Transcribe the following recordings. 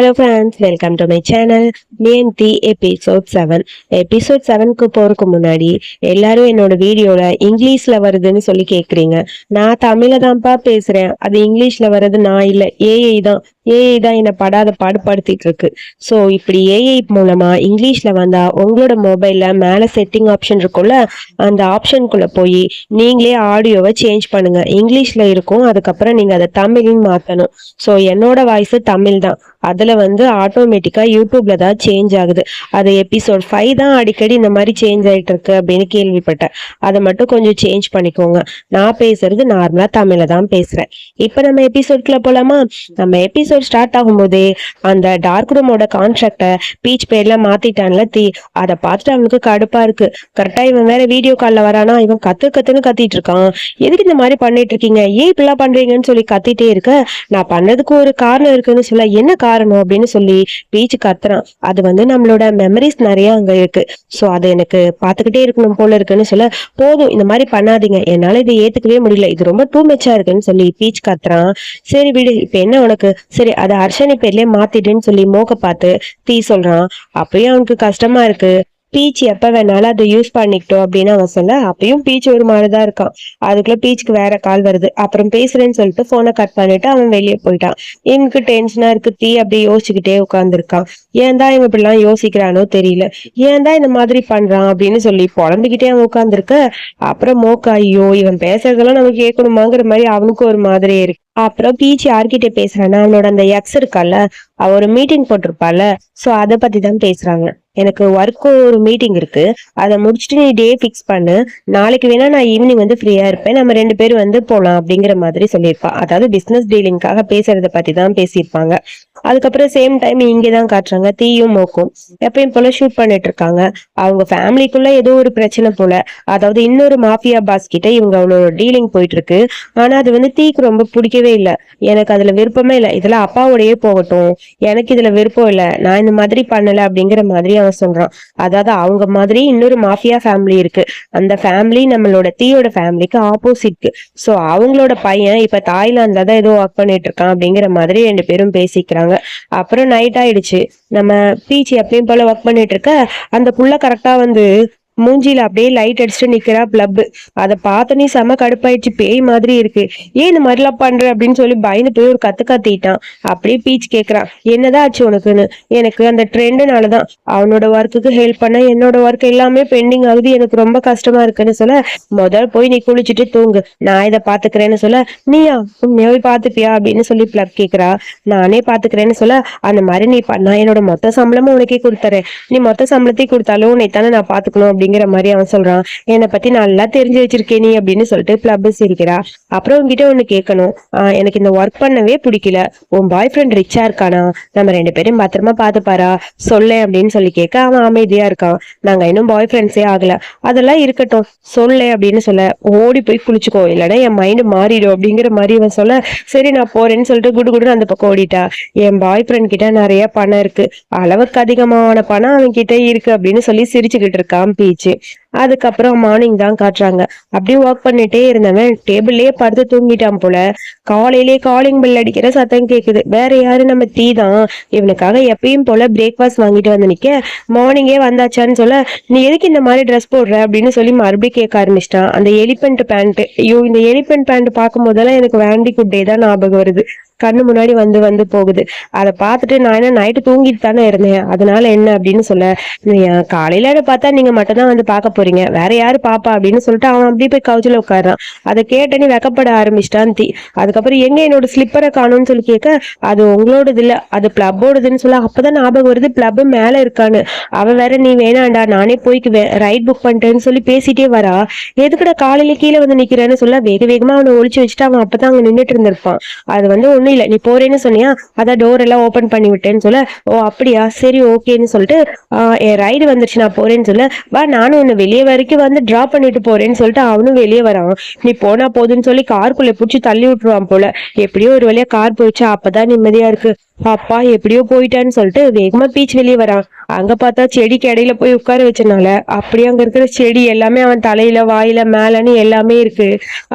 Hello friends welcome to my channel TNT episode seven episode செவனுக்கு போறதுக்கு முன்னாடி எல்லாரும் என்னோட வீடியோல இங்கிலீஷ்ல வருதுன்னு சொல்லி கேட்குறீங்க நான் தமிழை தான்ப்பா பேசுறேன். அது இங்கிலீஷ்ல வர்றது நான் இல்ல ஏஐ தான். ஏஐ தான் என்னை படாத பாடுபடுத்திட்டு இருக்கு. ஸோ இப்படி ஏஐ மூலமா இங்கிலீஷ்ல வந்தா உங்களோட மொபைல்ல மேல செட்டிங் ஆப்ஷன் இருக்கும்ல அந்த ஆப்ஷனுக்குள்ள போய் நீங்களே ஆடியோவை சேஞ்ச் பண்ணுங்க. இங்கிலீஷ்ல இருக்கும் அதுக்கப்புறம் நீங்க அதை தமிழ்னு மாத்தணும். ஸோ என்னோட வாய்ஸ் தமிழ் தான். அதுல வந்து ஆட்டோமேட்டிக்கா யூடியூப்ல தான் சேஞ்ச் ஆகுது. அது எபிசோட் ஃபைவ் தான் அடிக்கடி இந்த மாதிரி சேஞ்ச் ஆயிட்டு இருக்கு அப்படின்னு கேள்விப்பட்டேன். அதை மட்டும் கொஞ்சம் சேஞ்ச் பண்ணிக்கோங்க. நான் பேசுறது நார்மலா தமிழ தான் பேசுறேன். இப்போ நம்ம எபிசோட்குள்ள போலாமா? நம்ம எபிசோட் ஸ்டார்ட் ஆகும்போதே அந்த டார்க் ரூமோட கான்ட்ராக்டை பீச் பேர்ல மாத்திட்டான்ல தீ. அதை பார்த்துட்டு அவனுக்கு கடுப்பா இருக்கு. கரெக்டா இவன் வேற வீடியோ காலில் வரானா இவன் கத்து கத்துன்னு கத்திட்டு இருக்கான். எதுக்கு இந்த மாதிரி பண்ணிட்டு இருக்கீங்க? ஏன் இப்படிலாம் பண்றீங்கன்னு சொல்லி கத்திட்டே இருக்க. நான் பண்ணதுக்கு ஒரு காரணம் இருக்குன்னு சொல்ல என்ன காரணம் அப்படின்னு சொல்லி பீச் கத்துறான். அது வந்து நம்மளோட மெமரிஸ் நிறைய அங்க இருக்கு. சோ அது எனக்கு பாத்துக்கிட்டே இருக்கணும் போல இருக்குன்னு சொல்ல போதும் இந்த மாதிரி பண்ணாதீங்க. என்னால இதை ஏத்துக்கவே முடியல. இது ரொம்ப டூ மெச்சா இருக்குன்னு சொல்லி பீச் கத்துறான். சரி விடு இப்ப என்ன உனக்கு? சரி அதை அர்ஷனி பேர்லயே மாத்திடுன்னு சொல்லி மோக பார்த்து தீ சொல்றான். அப்பயும் அவனுக்கு கஷ்டமா இருக்கு. பீச் எப்ப வேணாலும் அதை யூஸ் பண்ணிக்கிட்டோம் அப்படின்னு அவன் சொல்ல அப்பயும் பீச் ஒரு மாதிரிதான் இருக்கான். அதுக்குள்ள பீச்சுக்கு வேற கால் வருது. அப்புறம் பேசுறேன்னு சொல்லிட்டு போனை கட் பண்ணிட்டு அவன் வெளியே போயிட்டான். இவனுக்கு டென்ஷனா இருக்கு. தீ அப்படியே யோசிச்சுக்கிட்டே உட்காந்துருக்கான் ஏன் தான் இவன் இப்படிலாம் யோசிக்கிறானோ தெரியல. ஏன் தான் இந்த மாதிரி பண்றான் அப்படின்னு சொல்லி புலம்பிக்கிட்டே அவன் உட்காந்துருக்க அப்புறம் மோக்கா ஐயோ இவன் பேசுறதெல்லாம் நமக்கு கேட்கணுமாங்கிற மாதிரி அவனுக்கு ஒரு மாதிரி இருக்கு. அப்புறம் பீச் யார்கிட்ட பேசுறேன்னா அவனோட அந்த எக்ஸ் இருக்கால அவ ஒரு மீட்டிங் போட்டிருப்பால சோ அதை பத்தி தான் பேசுறாங்க. எனக்கு ஒர்க்கு ஒரு மீட்டிங் இருக்கு. அதை முடிச்சுட்டு நீ டே ஃபிக்ஸ் பண்ணு. நாளைக்கு வேணா நான் ஈவினிங் வந்து ஃப்ரீயா இருப்பேன். நம்ம ரெண்டு பேரும் வந்து போலாம் அப்படிங்கிற மாதிரி சொல்லியிருப்பா. அதாவது பிசினஸ் டீலிங்காக பேசுறத பத்தி தான் பேசியிருப்பாங்க. அதுக்கப்புறம் சேம் டைம் இங்கே தான் காட்டுறாங்க. தீயும் மோக்கும். எப்பயும் போல ஷூட் பண்ணிட்டு இருக்காங்க அவங்க ஃபேமிலிக்குள்ள ஏதோ ஒரு பிரச்சனை போல. அதாவது இன்னொரு மாஃபியா பாஸ் கிட்ட இவங்க அவ்வளோ டீலிங் போயிட்டு இருக்கு ஆனா அது வந்து தீக்கு ரொம்ப பிடிக்கவே இல்லை. எனக்கு அதுல விருப்பமே இல்லை. இதுல அப்பாவோடையே போகட்டும். எனக்கு இதுல விருப்பம் இல்லை. நான் இந்த மாதிரி பண்ணல அப்படிங்கிற மாதிரி அவன் சொல்றான். அதாவது அவங்க மாதிரி இன்னொரு மாஃபியா ஃபேமிலி இருக்கு. அந்த ஃபேமிலி நம்மளோட தீயோட ஃபேமிலிக்கு ஆப்போசிட் சோ அவங்களோட பையன் இப்ப தாய்லாந்துல தான் ஏதோ ஒர்க் பண்ணிட்டு இருக்கான் அப்படிங்கிற மாதிரி ரெண்டு பேரும் பேசிக்கிறாங்க. அப்புறம் நைட் ஆயிடுச்சு. நம்ம பிச்சி எப்பயும் போல ஒர்க் பண்ணிட்டு இருக்க. அந்த புள்ள கரெக்டா வந்து மூஞ்சில அப்படியே லைட் அடிச்சுட்டு நிக்கிறா பிளப் அதை பார்த்தோன்னே செம கடுப்பாயிடுச்சு. பேய் மாதிரி இருக்கு. ஏன் இந்த மாதிரிலாம் பண்ற அப்படின்னு சொல்லி பயந்து போய் ஒரு கத்து கத்திட்டான். அப்படியே பீச் கேக்குறான். என்னதான் ஆச்சு உனக்குன்னு? எனக்கு அந்த ட்ரெண்டுனாலதான் அவனோட ஒர்க்குக்கு ஹெல்ப் பண்ண என்னோட ஒர்க் எல்லாமே பெண்டிங் ஆகுது. எனக்கு ரொம்ப கஷ்டமா இருக்குன்னு சொல்ல முதல் போய் நீ குளிச்சுட்டு தூங்கு. நான் இதை பாத்துக்கிறேன்னு சொல்ல நீயா? போய் பாத்துப்பியா அப்படின்னு சொல்லி பிளப் கேக்குறா. நானே பாத்துக்கிறேன்னு சொல்ல அந்த மாதிரி நீ நான் என்னோட மொத்த சம்பளமும் உனக்கே கொடுத்துறேன். நீ மொத்த சம்பளத்தையும் கொடுத்தாலும் உன்னை தானே நான் பாத்துக்கணும் அப்படின்னு அப்படிங்கிற மாதிரி அவன் சொல்றான். என்னை பத்தி நல்லா தெரிஞ்சு வச்சிருக்கேன் நீ அப்படின்னு சொல்லிட்டு பிளப் சிரிக்கிறா அப்புறம் உங்ககிட்ட ஒண்ணு கேட்கணும். ஆஹ் எனக்கு இந்த ஒர்க் பண்ணவே பிடிக்கல. உன் பாய் ஃப்ரெண்ட் ரிச்சா இருக்கானா? நம்ம ரெண்டு பேரும் பத்திரமா பாத்துப்பாரா சொல்ல அப்படின்னு சொல்லி கேட்க அவன் அமைதியா இருக்கான். நாங்க இன்னும் பாய் ஃப்ரெண்ட்ஸே ஆகல. அதெல்லாம் இருக்கட்டும். சொல்லு அப்படின்னு சொல்ல ஓடி போய் குளிச்சுக்கோ. இல்லைன்னா என் மைண்ட் மாறிடும் அப்படிங்கிற மாதிரி இவன் சொல்ல சரி நான் போறேன்னு சொல்லிட்டு குடு குடுன்னு அந்த பக்கம் ஓடிட்டா. என் பாய் ஃப்ரெண்ட் கிட்ட நிறைய பணம் இருக்கு. அளவுக்கு அதிகமான பணம் அவன் கிட்ட இருக்கு அப்படின்னு சொல்லி சிரிச்சுக்கிட்டு இருக்கான் பீச்சு அதுக்கப்புறம் மார்னிங் தான் காட்டுறாங்க. அப்படியே ஒர்க் பண்ணிட்டே இருந்தவன் டேபிள்லயே படுத்து தூங்கிட்டான் போல. காலையிலே காலிங் பெல் அடிக்கிற சத்தம் கேக்குது. வேற யாரு நம்ம தீ தான்? இவனுக்காக எப்பயும் போல பிரேக்ஃபாஸ்ட் வாங்கிட்டு வந்து நிக்க. மார்னிங்கே வந்தாச்சான்னு சொல்ல நீ எதுக்கு இந்த மாதிரி ட்ரெஸ் போடுற? அப்படின்னு சொல்லி மறுபடியும் கேட்க ஆரம்பிச்சிட்டான். அந்த எலிபென்ட் பேண்ட் ஐயோ இந்த எலிபென்ட் பேண்ட் பார்க்கும் போதெல்லாம் எனக்கு வேண்டி குட்டே தான் ஞாபகம் வருது. கண்ணு முன்னாடி வந்து வந்து போகுது. அதை பார்த்துட்டு நான் என்ன நைட்டு தூங்கிட்டு தானே இருந்தேன். அதனால என்ன அப்படின்னு சொல்ல காலையில பார்த்தா நீங்க மட்டும் தான் வந்து பார்க்க போறீங்க. வேற யாரு பாப்பா அப்படின்னு சொல்லிட்டு அவன் அப்படியே போய் கவுச்சில உட்காரான் அதை கேட்டனே வெக்கப்பட ஆரம்பிச்சிட்டான் தீ அதுக்கப்புறம் எங்க என்னோட ஸ்லிப்பரை காணும்னு சொல்லி கேட்க அது உங்களோடது இல்ல அது பிளப்போடதுன்னு சொல்ல அப்பதான் ஞாபகம் வருது பிளப் மேல இருக்கான்னு. அவ வேற நீ வேணாண்டா நானே போய்க்குவேன். ரைட் புக் பண்ணிட்டேன்னு சொல்லி பேசிட்டே வரா. எதுக்கட காலையில கீழே வந்து நிக்கிறேன்னு சொல்ல வேக வேகமா அவனை ஒளிச்சு வச்சுட்டு அவன் அப்பதான் அங்க நின்னுட்டு இருந்திருப்பான். அது வந்து ஒண்ணும் இல்ல. நீ போறேன்னு சொன்னியா? அதான் டோர் எல்லாம் ஓபன் பண்ணி விட்டேன்னு சொல்ல ஓ அப்படியா? சரி ஓகேன்னு சொல்லிட்டு ஆஹ் என் ரைடு வந்துருச்சு நான் போறேன்னு சொல்ல வா நானும் உன்னை வெளியே வரைக்கும் வந்து டிராப் பண்ணிட்டு போறேன்னு சொல்லிட்டு அவனும் வெளியே வரான். நீ போனா போதுன்னு சொல்லி காருக்குள்ள பிடிச்சி தள்ளி விட்டுருவான் போல. எப்படியோ ஒரு வழியா கார் போயிடுச்சா. அப்பதான் நிம்மதியா இருக்கு. அப்பா எப்படியோ போயிட்டான்னு சொல்லிட்டு வேகமா பீச் வெளியே வரான். அங்க பார்த்தா செடிக்கு இடையில போய் உட்கார வச்சனால அப்படியே அங்க இருக்கிற செடி எல்லாமே அவன் தலையில வாயில மேலன்னு எல்லாமே இருக்கு.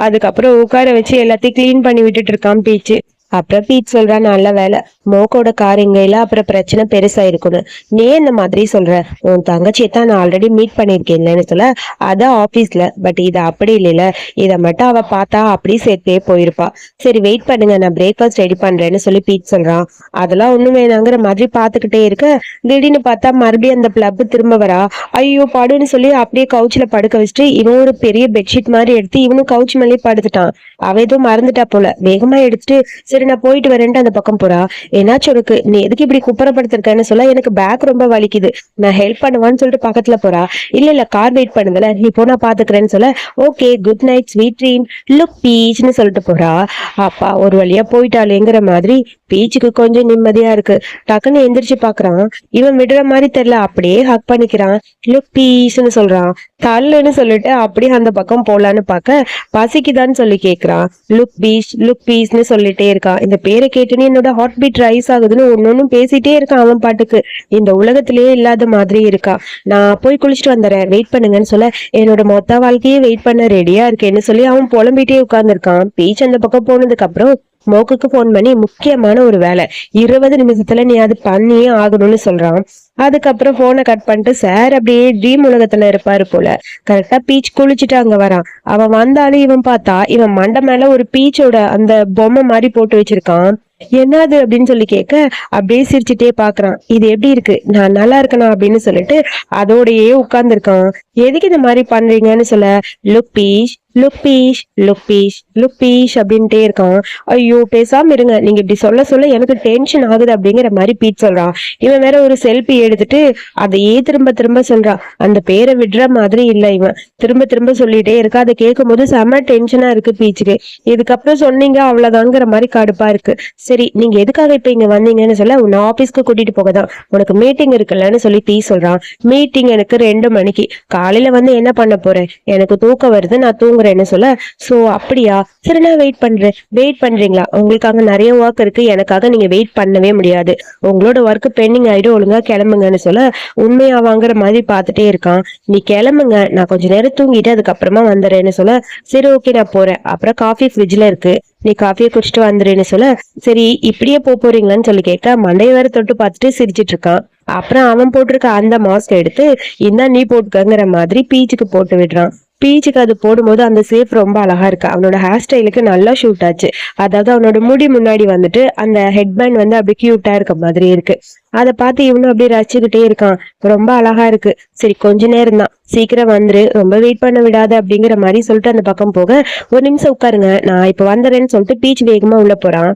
அதுக்கப்புறம் உட்கார வச்சு எல்லாத்தையும் கிளீன் பண்ணி விட்டுட்டு இருக்கான் பீச்சு அப்புறம் பீட் சொல்றான் நல்ல வேலை. மோக்கோட கார் இங்க இல்ல அப்புறம் பிரச்சனை பெருசா இருக்குன்னு. நீ இந்த மாதிரி சொல்ற? உன் தங்கச்சியை தான் நான் ஆல்ரெடி மீட் பண்ணிருக்கேன்லன்னு சொல்ல அதான் ஆபீஸ்ல பட் இது அப்படி இல்லைல்ல. இதை மட்டும் அவ பார்த்தா அப்படி சேர்த்தே போயிருப்பா. சரி வெயிட் பண்ணுங்க நான் பிரேக்ஃபாஸ்ட் ரெடி பண்றேன்னு சொல்லி பீட் சொல்றான் அதெல்லாம் ஒண்ணும் வேணாங்கிற மாதிரி பாத்துக்கிட்டே இருக்க. திடீர்னு பார்த்தா மறுபடியும் அந்த பிளப் திரும்ப வரா. ஐயோ படுன்னு சொல்லி அப்படியே கவுச்சில படுக்க வச்சுட்டு இவன் ஒரு பெரிய பெட்ஷீட் மாதிரி எடுத்து இவனும் கவுச் மேலே படுத்துட்டான். அவ ஏதோ மறந்துட்டா போல. வேகமா எடுத்துட்டு சரி நான் போயிட்டு வரேன்ட்டு அந்த பக்கம் போறா. என்னாச்சும் உனக்கு? நீ எதுக்கு இப்படி குப்பரப்படுத்திருக்கேன்னு சொல்ல எனக்கு பேக் ரொம்ப வலிக்குது. நான் ஹெல்ப் பண்ணுவான்னு சொல்லிட்டு பக்கத்துல போறா. இல்ல இல்ல கார் வெயிட் பண்ணுதுல நீ போ நான் பாத்துக்கிறேன்னு சொல்ல okay good night sweet dream look பீச்னு சொல்லிட்டு போறா. அப்பா ஒரு வழியா போயிட்டாளேங்கிற மாதிரி பீச்சுக்கு கொஞ்சம் நிம்மதியா இருக்கு. டக்குன்னு எந்திரிச்சு பாக்குறான். இவன் விடுற மாதிரி தெரியல அப்படியே ஹக் பண்ணிக்கிறான். லுக் பீஸ்னு சொல்றான். தள்ளுன்னு சொல்லிட்டு அப்படியே அந்த பக்கம் போலான்னு பார்க்க பசிக்குதான்னு சொல்லி கேக்குறான். லுக் பீச் லுக் பீஸ்னு சொல்லிட்டே இருக்கான். இந்த பேரை கேட்டுன்னு என்னோட ஹார்ட் பீட் ரைஸ் ஆகுதுன்னு ஒன்னொன்னு பேசிட்டே இருக்கான் அவன் பாட்டுக்கு. இந்த உலகத்திலேயே இல்லாத மாதிரி இருக்கா? நான் போய் குளிச்சுட்டு வந்துடுறேன். வெயிட் பண்ணுங்கன்னு சொல்ல என்னோட மொத்த வாழ்க்கையே வெயிட் பண்ண ரெடியா இருக்கேன்னு சொல்லி அவன் புலம்பிட்டே உட்கார்ந்துருக்கான். பீச் அந்த பக்கம் போனதுக்கு அப்புறம் மோக்குக்கு ஃபோன் பண்ணி முக்கியமான ஒரு வேலை. இருபது நிமிஷத்துல நீ அது பண்ணியே ஆகணும்னு சொல்றான். அதுக்கப்புறம் போனை கட் பண்ணிட்டு சார் அப்படியே ட்ரீம் உலகத்துல இருப்பாரு போல. கரெக்டா பீச் குளிச்சுட்டு அங்க வரான். அவன் வந்தாலும் இவன் பார்த்தா இவன் மண்டை மேல ஒரு பீச்சோட அந்த பொம்மை மாதிரி போட்டு வச்சிருக்கான். என்னது அப்படின்னு சொல்லி கேட்க அப்படியே சிரிச்சுட்டே பாக்குறான் இது எப்படி இருக்கு? நான் நல்லா இருக்கணும் அப்படின்னு சொல்லிட்டு அதோடயே உட்கார்ந்துருக்கான். எதுக்கு இந்த மாதிரி பண்றீங்கன்னு சொல்ல? லுக் பீஷ் லுப்பீஷ் லுப்பீஷ் லுப்பீஷ் அப்படின்ட்டே இருக்கான். ஐயோ பேசாம இருங்க. நீங்க இப்படி சொல்ல சொல்ல எனக்கு டென்ஷன் ஆகுது அப்படிங்கிற மாதிரி பீச் சொல்றான். இவன் வேற ஒரு செல்ஃபி எடுத்துட்டு அதையே திரும்ப திரும்ப சொல்றான். அந்த பேரை விடுற மாதிரி இல்ல இவன். திரும்ப திரும்ப சொல்லிட்டே இருக்கா. அதை கேட்கும் போது செம டென்ஷனா இருக்கு பீச்சுக்கு இதுக்கப்புறம் சொன்னீங்க அவ்வளவுதாங்கிற மாதிரி கடுப்பா இருக்கு. சரி நீங்க எதுக்காக இப்ப இங்க வந்தீங்கன்னு சொல்ல உன்னை ஆபீஸ்க்கு கூட்டிட்டு போகதான். உனக்கு மீட்டிங் இருக்குல்லன்னு சொல்லி பீ சொல்றான். மீட்டிங் எனக்கு ரெண்டு மணிக்கு. காலையில வந்து என்ன பண்ண போறேன்? எனக்கு தூக்கம் வருது நான் தூங்குறேன். போறேன்னு சொல்ல சோ அப்படியா? சரி நான் வெயிட் பண்றேன். வெயிட் பண்றீங்களா? உங்களுக்காக நிறைய ஒர்க் இருக்கு. எனக்காக நீங்க வெயிட் பண்ணவே முடியாது. உங்களோட ஒர்க் பெண்டிங் ஆயிடும். ஒழுங்கா கிளம்புங்கன்னு சொல்ல உண்மையா வாங்குற மாதிரி பார்த்துட்டே இருக்கான். நீ கிளம்புங்க. நான் கொஞ்ச நேரம் தூங்கிட்டு அதுக்கப்புறமா வந்துடுறேன்னு சொல்ல சரி ஓகே நான் போறேன். அப்புறம் காஃபி ஃப்ரிட்ஜ்ல இருக்கு. நீ காஃபியை குடிச்சிட்டு வந்துடுன்னு சொல்ல சரி இப்படியே போக போறீங்களான்னு சொல்லி கேட்க மண்டைய வேற தொட்டு பார்த்துட்டு சிரிச்சிட்டு இருக்கான். அப்புறம் அவன் போட்டிருக்க அந்த மாஸ்க் எடுத்து இந்தா நீ போட்டுக்கங்கிற மாதிரி பீச்சுக்கு போட்டு விடுறான். பீச்சுக்கு அது போடும்போது அந்த சேஃப் ரொம்ப அழகா இருக்கு. அவனோட ஹேர் ஸ்டைலுக்கு நல்லா ஷூட் ஆச்சு. அதாவது அவனோட முடி முன்னாடி வந்துட்டு அந்த ஹெட்பேண்ட் வந்து அப்படியே கியூட்டா இருக்க மாதிரி இருக்கு. அதை பார்த்து இவனும் அப்படியே ரசிச்சுக்கிட்டே இருக்கான். ரொம்ப அழகா இருக்கு. சரி கொஞ்ச நேரம் தான். சீக்கிரம் வந்துரு. ரொம்ப வெயிட் பண்ண விடாத அப்படிங்கிற மாதிரி சொல்லிட்டு அந்த பக்கம் போக. ஒரு நிமிஷம் உட்காருங்க. நான் இப்ப வந்துடுறேன்னு சொல்லிட்டு பீச் வேகமா உள்ள போறான்.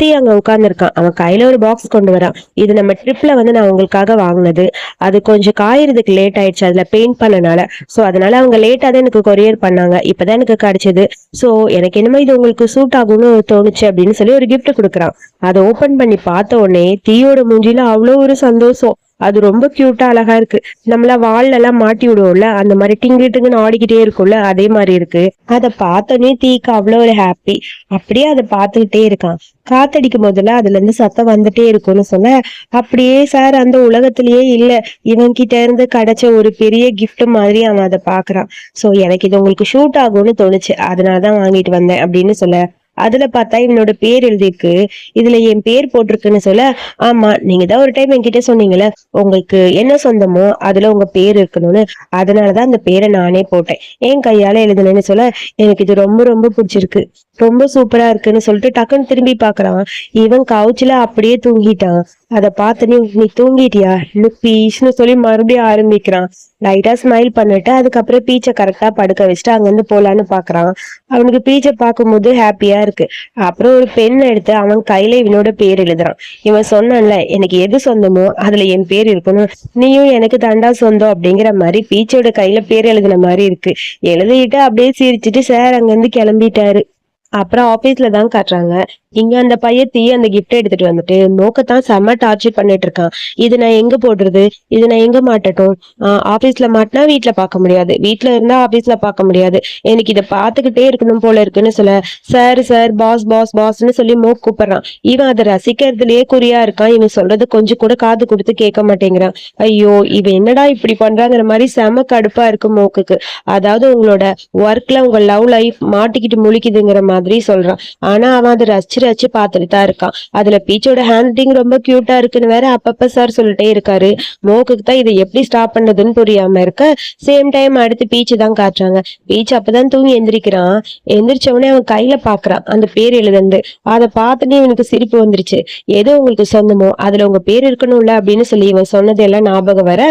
தீ அங்க உட்கார்ந்துருக்கான் அவன் கையில ஒரு பாக்ஸ் கொண்டு வரான். இது நம்ம ட்ரிப்ல வந்து நான் உங்களுக்காக வாங்கினது. அது கொஞ்சம் காயறதுக்கு லேட் ஆயிடுச்சு. அதுல பெயிண்ட் பண்ணனால. சோ அதனால அவங்க லேட்டா தான் எனக்கு கொரியர் பண்ணாங்க. இப்பதான் எனக்கு கிடைச்சது. சோ எனக்கு என்னமோ இது உங்களுக்கு சூட் ஆகும்னு தோணுச்சு அப்படின்னு சொல்லி ஒரு கிஃப்ட் கொடுக்குறான். அதை ஓபன் பண்ணி பார்த்த உடனே தீயோட மூஞ்சில அவ்வளோ ஒரு சந்தோஷம். அது ரொம்ப கியூட்டா அழகா இருக்கு. நம்மள வால்ல எல்லாம் மாட்டி விடுவோம்ல அந்த மாதிரி டிங்கு டிங்குன்னு ஆடிக்கிட்டே இருக்கும்ல அதே மாதிரி இருக்கு. அதை பார்த்தோன்னே தீக்கு அவ்வளோ ஒரு ஹாப்பி அப்படியே அதை பார்த்துக்கிட்டே இருக்கான். காத்தடிக்கும் போதுல அதுல இருந்து சத்தம் வந்துட்டே இருக்கும்னு சொன்ன அப்படியே சார் அந்த உலகத்திலேயே இல்ல. இவன் கிட்ட இருந்து கிடைச்ச ஒரு பெரிய கிஃப்ட் மாதிரி அவன் அதை பாக்குறான் சோ எனக்கு இது உங்களுக்கு ஷூட் ஆகும்னு தோணுச்சு. அதனாலதான் வாங்கிட்டு வந்தேன் அப்படின்னு சொல்ல அதுல பார்த்தா இவனோட பேர் எழுதிருக்கு இதுல என் பேர் போட்டிருக்குன்னு சொல்ல ஆமா நீங்க தான் ஒரு டைம் என்கிட்ட சொன்னீங்கல்ல உங்களுக்கு என்ன சொந்தமோ அதுல உங்க பேர் இருக்கணும்னு அதனாலதான் அந்த பேரை நானே போட்டேன். என் கையால எழுதுனேன்னு சொல்ல எனக்கு இது ரொம்ப ரொம்ப பிடிச்சிருக்கு. ரொம்ப சூப்பரா இருக்குன்னு சொல்லிட்டு டக்குன்னு திரும்பி பாக்குறான். இவன் கவுச்சில அப்படியே தூங்கிட்டான். அதை பார்த்து நீ நீ தூங்கிட்டியா? லுக் பீஸ்னு சொல்லி மறுபடியும் ஆரம்பிக்கிறான். லைட்டா ஸ்மைல் பண்ணிட்டு அதுக்கப்புறம் பீச்சை கரெக்டா படுக்க வச்சுட்டு அங்கிருந்து போலான்னு பாக்குறான். அவனுக்கு பீச்சை பார்க்கும்போது ஹாப்பியா இருக்கு. அப்புறம் ஒரு பெண் எடுத்து அவன் கையில இவனோட பேர் எழுதுறான். இவன் சொன்னான்ல எனக்கு எது சொந்தமோ அதுல என் பேர் இருக்கணும். நீயும் எனக்கு தண்டா சொந்தம் அப்படிங்கிற மாதிரி பீச்சோட கையில பேர் எழுதுன மாதிரி இருக்கு. எழுதிட்டு அப்படியே சிரிச்சிட்டு சார் அங்கிருந்து கிளம்பிட்டாரு. அப்புறம் ஆபீஸ்ல தான் காட்டுறாங்க. இங்க அந்த பையத்தி அந்த கிஃப்ட் எடுத்துட்டு வந்துட்டு நோக்கத்தான் செம்ம டார்ச்சர் பண்ணிட்டு இருக்கான் இது நான் எங்க போடுறது? இது நான் எங்க மாட்டட்டும்? ஆஹ் ஆபீஸ்ல மாட்டினா வீட்டுல பார்க்க முடியாது. வீட்டுல இருந்தா ஆபீஸ்ல பார்க்க முடியாது. எனக்கு இதை பார்த்துக்கிட்டே இருக்கணும் போல இருக்குன்னு சொல்ல சார் சார் பாஸ் பாஸ் பாஸ்ன்னு சொல்லி மோக் கூப்பிடுறான். இவன் அதை ரசிக்கிறதுலயே குறியா இருக்கான். இவன் சொல்றது கொஞ்சம் கூட காது கொடுத்து கேட்க மாட்டேங்கிறான். ஐயோ இவன் என்னடா இப்படி பண்றாங்கிற மாதிரி செம கடுப்பா இருக்கு மூக்குக்கு. அதாவது உங்களோட ஒர்க்ல உங்க லவ் லைஃப் மாட்டிக்கிட்டு முழிக்குதுங்கிற மாதிரி சொல்றான். ஆனா அவன் அதை ரசிச்சு ரசிச்சு பார்த்துட்டு தான் இருக்கான். அதுல பீச்சோட ஹேண்ட் ரைட்டிங் ரொம்ப கியூட்டா இருக்குன்னு வேற அப்பப்ப சார் சொல்லிட்டே இருக்காரு. மோக்குக்கு தான் இதை எப்படி ஸ்டாப் பண்ணதுன்னு புரியாம இருக்க. சேம் டைம் அடுத்து பீச்சு தான் காட்டுறாங்க. பீச் அப்பதான் தூங்கி எந்திரிக்கிறான். எந்திரிச்ச உடனே அவன் கையில பாக்குறான். அந்த பேர் எழுதுந்து அதை பார்த்துட்டு இவனுக்கு சிரிப்பு வந்துருச்சு. எது உங்களுக்கு சொந்தமோ அதுல உங்க பேர் இருக்கணும்ல அப்படின்னு சொல்லி இவன் சொன்னது எல்லாம் ஞாபகம் வர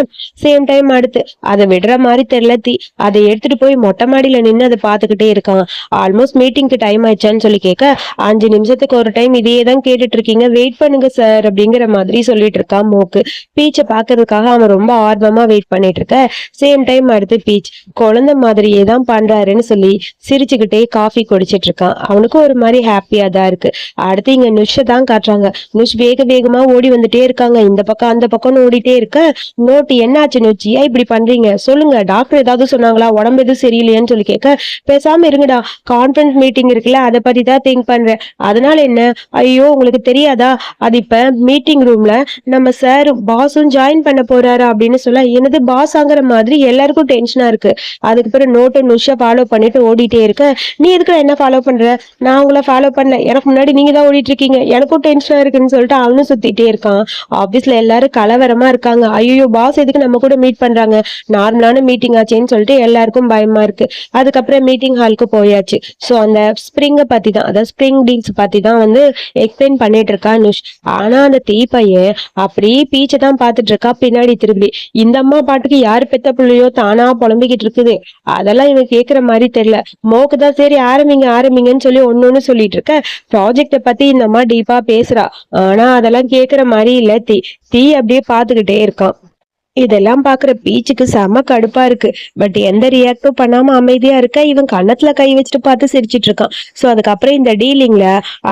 சேம் டைம் அடுத்து அதை விடுற மாதிரி தெரியல தீ. அதை எடுத்துட்டு போய் மொட்டை மாடியில நின்று அதை பார்த்துக்கிட்டே இருக்கான். ஆல்மோஸ்ட் மீட்டிங்க்கு டைம் ஆயிடுச்சான்னு சொல்லி கேட்க அஞ்சு நிமிஷம் நிமிஷத்துக்கு ஒரு டைம் இதையே தான் கேட்டுட்டு இருக்கீங்க வெயிட் பண்ணுங்க சார் அப்படிங்கிற மாதிரி சொல்லிட்டு இருக்கா மூக்கு. பீச்சை பாக்குறதுக்காக அவன் ரொம்ப ஆர்வமா வெயிட் பண்ணிட்டு இருக்க சேம் டைம் அடுத்து பீச் குழந்தை மாதிரியே தான் பண்றாருன்னு சொல்லி சிரிச்சுக்கிட்டே காஃபி குடிச்சிட்டு இருக்கான் அவனுக்கும் ஒரு மாதிரி ஹாப்பியா தான் இருக்கு. அடுத்து இங்க நுஷ தான் காட்டுறாங்க. நுஷ் வேக வேகமா ஓடி வந்துட்டே இருக்காங்க. இந்த பக்கம் அந்த பக்கம்னு ஓடிட்டே இருக்க. நோட்டு என்னாச்சு நுச்சி ஏன் இப்படி பண்றீங்க? சொல்லுங்க. டாக்டர் ஏதாவது சொன்னாங்களா? உடம்பு எதுவும் சரியில்லையான்னு சொல்லி கேட்க பேசாம இருங்கடா. கான்ஃபரன்ஸ் மீட்டிங் இருக்குல்ல அதை பத்தி தான் திங்க் பண்றேன். அதனால என்ன? ஐயோ உங்களுக்கு தெரியாதா? அது இப்ப மீட்டிங் ரூம்ல நம்ம சார் பாஸும் ஜாயின் பண்ண போறாரு அப்படின்னு சொல்ல எனது பாஸ் ஆகுற மாதிரி எல்லாருக்கும் டென்ஷனா இருக்கு. அதுக்கு பிறகு நோட்டு நுஷா ஃபாலோ பண்ணிட்டு ஓடிட்டே இருக்க. நீ எதுக்கு என்ன ஃபாலோ பண்ற? நான் உங்களை ஃபாலோ பண்ணல. எனக்கு முன்னாடி நீங்க தான் ஓடிட்டு இருக்கீங்க. எனக்கும் டென்ஷனா இருக்குன்னு சொல்லிட்டு அவனும் சுத்திட்டே இருக்கான். ஆபீஸ்ல எல்லாரும் கலவரமா இருக்காங்க. ஐயோ பாஸ் எதுக்கு நம்ம கூட மீட் பண்றாங்க? நார்மலான மீட்டிங் ஆச்சேன்னு சொல்லிட்டு எல்லாருக்கும் பயமா இருக்கு. அதுக்கப்புறம் மீட்டிங் ஹாலுக்கு போயாச்சு. ஸோ அந்த ஸ்ப்ரிங்கை பத்தி தான் அதாவது ஸ்ப்ரிங் டீல்ஸ் பத்தி தான் வந்து எக்ஸ்பிளைன் பண்ணிட்டு இருக்கா அனுஷ். ஆனா அந்த தீப்பையன் அப்படியே பீச்சை தான் பாத்துட்டு இருக்கா பின்னாடி திரும்பி. இந்த அம்மா பாட்டுக்கு யாரு பெத்த பிள்ளையோ தானா புலம்பிக்கிட்டு இருக்குது அதெல்லாம் இவன் கேக்குற மாதிரி தெரியல. மோக்கு தான் சரி ஆரம்பிங்க ஆரம்பிங்கன்னு சொல்லி ஒன்னொன்னு சொல்லிட்டு இருக்க ப்ராஜெக்ட பத்தி இந்த அம்மா டீப்பா பேசுறா. ஆனா அதெல்லாம் கேக்குற மாதிரி இல்ல தீ. தீ அப்படியே பாத்துக்கிட்டே இருக்கான். இதெல்லாம் பாக்குற பீச்சுக்கு செம கடுப்பா இருக்கு. பட் எந்த ரியாக்டும் பண்ணாம அமைதியா இருக்க? இவன் கன்னத்துல கை வச்சுட்டு பார்த்து சிரிச்சிட்டு இருக்கான். சோ அதுக்கப்புறம் இந்த டீலிங்ல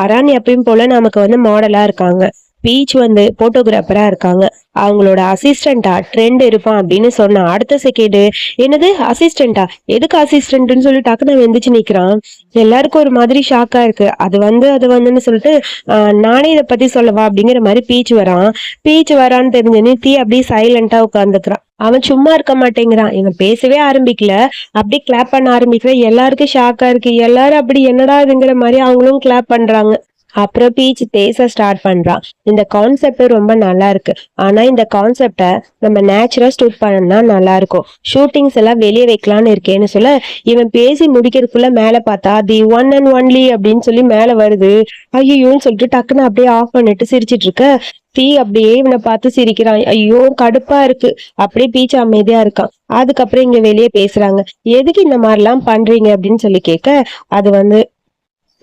அரான் எப்பயும் போல நமக்கு வந்து மாடலா இருக்காங்க. பீச் வந்து போட்டோகிராஃபரா இருக்காங்க. அவங்களோட அசிஸ்டண்டா ட்ரெண்ட் இருப்பான் அப்படின்னு சொன்ன அடுத்த செகண்ட் என்னது? அசிஸ்டண்டா எதுக்கு அசிஸ்டன்ட்னு சொல்லி டக்குன்னு வெந்துச்சு நிக்கிறான். எல்லாருக்கும் ஒரு மாதிரி ஷாக்கா இருக்கு. அது வந்து அது வந்துன்னு சொல்லிட்டு ஆஹ், நானே இதை பத்தி சொல்லவா அப்படிங்கிற மாதிரி பீச் வரான். பீச் வரான்னு தெரிஞ்சுன்னு தீ அப்படியே சைலண்டா உட்காந்துக்கிறான் அவன் சும்மா இருக்க மாட்டேங்கிறான். இவன் பேசவே ஆரம்பிக்கல. அப்படியே கிளாப் பண்ண ஆரம்பிக்கிற எல்லாருக்கும் ஷாக்கா இருக்கு. எல்லாரும் அப்படி என்னடா இதுங்கிற மாதிரி அவங்களும் கிளாப் பண்றாங்க. அப்புறம் பீச் பேச ஸ்டார்ட் பண்றான் இந்த கான்செப்ட் ரொம்ப நல்லா இருக்கு. ஆனா இந்த கான்செப்டை நம்ம நேச்சுரா ஷூட் பண்ணா நல்லா இருக்கும். ஷூட்டிங்ஸ் எல்லாம் வெளியே வைக்கலாம்னு இருக்கேன்னு சொல்ல இவன் பேசி முடிக்கிறதுக்குள்ள மேல பார்த்தா தி ஒன் அண்ட் ஒன்லி அப்படின்னு சொல்லி மேல வருது. ஐயோன்னு சொல்லிட்டு டக்குன்னு அப்படியே ஆஃப் பண்ணிட்டு சிரிச்சிட்டு இருக்க. தீ அப்படியே இவனை பார்த்து சிரிக்கிறான். ஐயோ கடுப்பா இருக்கு. அப்படியே பீச் அமைதியா இருக்கான். அதுக்கப்புறம் இங்க வெளியே பேசுறாங்க. எதுக்கு இந்த மாதிரிலாம் பண்றீங்க? அப்படின்னு சொல்லி கேட்க அது வந்து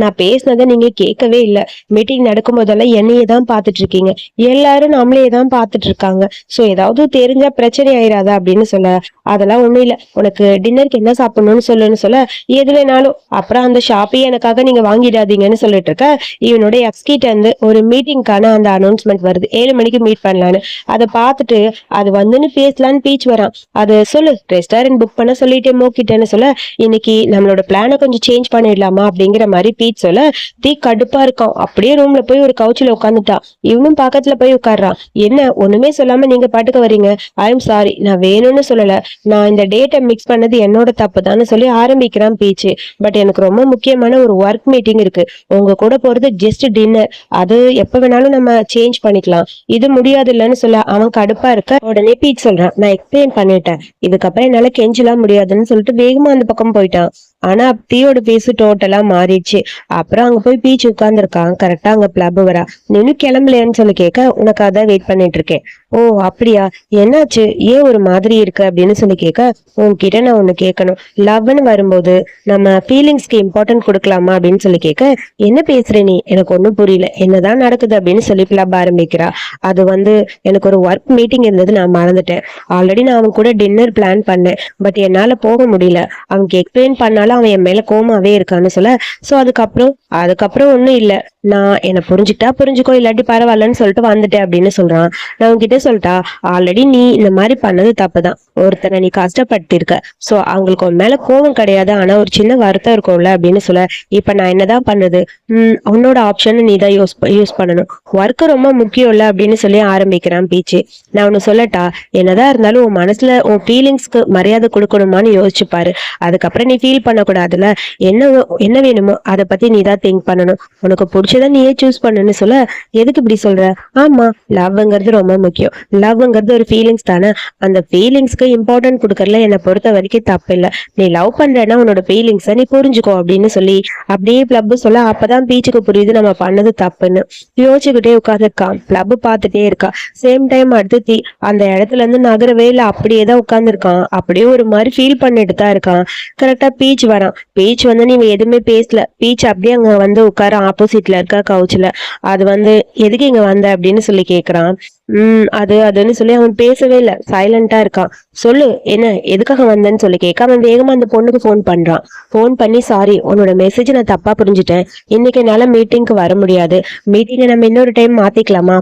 நான் பேசினதை நீங்க கேட்கவே இல்ல. மீட்டிங் நடக்கும் போதெல்லாம் என்னையே தான் பார்த்துட்டு இருக்கீங்க எல்லாரும் நம்மளே தான் பார்த்துட்டு இருக்காங்க சோ ஏதாவது தெரிஞ்சா பிரச்சனை ஆயிராதா அப்படின்னு சொல்ல அதெல்லாம் ஒண்ணும் இல்ல. உனக்கு டின்னருக்கு என்ன சாப்பிடணும்னு சொல்லுன்னு சொல்ல எது வேணாலும். அப்புறம் அந்த ஷாப்பையே எனக்காக நீங்க வாங்கிடாதீங்கன்னு சொல்லிட்டு இருக்க. இவனுடைய எக்ஸ்கிட்ட இருந்து ஒரு மீட்டிங்க்கான அந்த அனௌன்ஸ்மெண்ட் வருது. ஏழு மணிக்கு மீட் பண்ணலான்னு. அதை பார்த்துட்டு அது வந்துன்னு பேசலான்னு பீச் வரான். அது சொல்லு ரெஸ்டாரண்ட் புக் பண்ண சொல்லிட்டே மோக்கிட்டேன்னு சொல்ல இன்னைக்கு நம்மளோட பிளானை கொஞ்சம் சேஞ்ச் பண்ணிடலாமா அப்படிங்கிற மாதிரி பீச் சொல்ல தீ கடுப்பா இருக்கும் அப்படியே ரூம்ல போய் ஒரு கவுச்சில உட்காந்துட்டான் இவனும் பக்கத்துல போய் உட்கார்றான் என்ன ஒண்ணுமே சொல்லாம நீங்க பாட்டுக்கு வரீங்க? ஐ எம் சாரி நான் வேணும்னு சொல்லல. நான் இந்த டேட்டை மிக்ஸ் பண்ணது என்னோட தப்பு தான் சொல்லி ஆரம்பிக்கிறான் பீச்சு. பட் எனக்கு ரொம்ப முக்கியமான ஒரு ஒர்க் மீட்டிங் இருக்கு. உங்க கூட போறது ஜஸ்ட் டின்னர் அது எப்ப வேணாலும் நம்ம சேஞ்ச் பண்ணிக்கலாம். இது முடியாது இல்லைன்னு சொல்ல அவன் கடுப்பா இருக்க. உடனே பீச் சொல்றான் நான் எக்ஸ்பிளைன் பண்ணிட்டேன். இதுக்கப்புறம் என்னால கெஞ்சலாம் முடியாதுன்னு சொல்லிட்டு வேகமா அந்த பக்கம் போயிட்டான். ஆனா தீயோட பேசு டோட்டலா மாறிடுச்சு. அப்புறம் அங்க போய் பீச் உட்கார்ந்துருக்கான். கரெக்டா அங்க பிளப் வரா. நின்னு கிளம்பலையான்னு சொல்லி கேட்க உனக்காக தான் வெயிட் பண்ணிட்டு இருக்கேன். ஓ அப்படியா? என்னாச்சு? ஏன் ஒரு மாதிரி இருக்கு? அப்படின்னு சொல்லி கேட்க உன்கிட்ட நான் ஒண்ணு கேட்கணும். லவ்னு வரும்போது நம்ம ஃபீலிங்ஸ்க்கு இம்பார்ட்டன்ட் கொடுக்கலாமா? அப்படின்னு சொல்லி கேட்க என்ன பேசுற நீ? எனக்கு ஒன்றும் புரியல. என்னதான் நடக்குது அப்படின்னு சொல்லி பிளப் ஆரம்பிக்கிறா. அது வந்து எனக்கு ஒரு ஒர்க் மீட்டிங் இருந்தது நான் மறந்துட்டேன். ஆல்ரெடி நான் அவன் கூட டின்னர் பிளான் பண்ணேன். பட் என்னால போக முடியல. அவனுக்கு எக்ஸ்பிளைன் பண்ணாலும் அவன் என் மேல கோமாவே இருக்கான்னு சொல்ல. சோ அதுக்கப்புறம் அதுக்கப்புறம் ஒண்ணும் இல்ல. நான் என்னை புரிஞ்சுக்கிட்டா புரிஞ்சுக்கோ இல்லாட்டி பரவாயில்லன்னு சொல்லிட்டு வந்துட்டேன் அப்படின்னு சொல்றான். நான் உன்கிட்ட சொல்லிட்டா ஆல்ரெடி நீ இந்த மாதிரி பண்ணது தப்புதான். ஒருத்தனை நீ கஷ்டப்பட்டிருக்க சோ அவங்களுக்கு உன் மேல கோவம் கிடையாது. ஆனா ஒரு சின்ன வருத்தம் இருக்கும்ல அப்படின்னு சொல்ல. இப்ப நான் என்னதான் பண்ணுது உம் உன்னோட ஆப்ஷன் நீ தான் யூஸ் யூஸ் பண்ணணும். ஒர்க்கு ரொம்ப முக்கியம் இல்ல அப்படின்னு சொல்லி ஆரம்பிக்கிறான் பீச்சு. நான் ஒன்னு சொல்லட்டா? என்னதான் இருந்தாலும் உன் மனசுல உன் ஃபீலிங்ஸ்க்கு மரியாதை கொடுக்கணுமான்னு யோசிச்சுப்பாரு அதுக்கப்புறம் நீ ஃபீல் பண்ண பண்ணக்கூடாதுல்ல என்ன என்ன வேணுமோ அதை பத்தி நீ தான் திங்க் பண்ணணும். உனக்கு பிடிச்சத நீயே சூஸ் பண்ணணும்னு சொல்ல எதுக்கு இப்படி சொல்ற? ஆமா லவ்ங்கிறது ரொம்ப முக்கியம். லவ்ங்கிறது ஒரு ஃபீலிங்ஸ் தானே. அந்த ஃபீலிங்ஸ்க்கு இம்பார்ட்டன்ட் கொடுக்கறதுல என்னை பொறுத்த வரைக்கும் தப்பு இல்லை. நீ லவ் பண்றேன்னா உன்னோட ஃபீலிங்ஸை நீ புரிஞ்சுக்கோ அப்படின்னு சொல்லி அப்படியே பிளப் சொல்ல அப்பதான் பீச்சுக்கு புரியுது நம்ம பண்ணது தப்புன்னு. யோசிச்சுக்கிட்டே உட்காந்துருக்கான் பிளப் பார்த்துட்டே இருக்கா. சேம் டைம் அடுத்து தீ அந்த இடத்துல இருந்து நகரவே இல்லை அப்படியே தான் உட்காந்துருக்கான் அப்படியே ஒரு மாதிரி ஃபீல் பண்ணிட்டு தான் இருக்கான். கரெக்டா பீச் வரான் பீச் வந்து நீ எதுவுமே பேசல. பீச் அப்படியே அங்க வந்து உட்கார ஆப்போசிட்ல இருக்க கவுச்சில அது வந்து எதுக்கு இங்க வந்த? அப்படின்னு சொல்லி கேக்குறான். உம் அது அதுன்னு சொல்லி அவன் பேசவே இல்லை. சைலண்டா இருக்கான். சொல்லு என்ன எதுக்காக வந்தேன்னு சொல்லி கேட்க அவன் வேகமா அந்த பொண்ணுக்கு ஃபோன் பண்றான். ஃபோன் பண்ணி சாரி உன்னோட மெசேஜ் நான் தப்பா புரிஞ்சுட்டேன். இன்னைக்கு என்னால மீட்டிங்க்கு வர முடியாது. மீட்டிங்கை நம்ம இன்னொரு டைம் மாத்திக்கலாமா?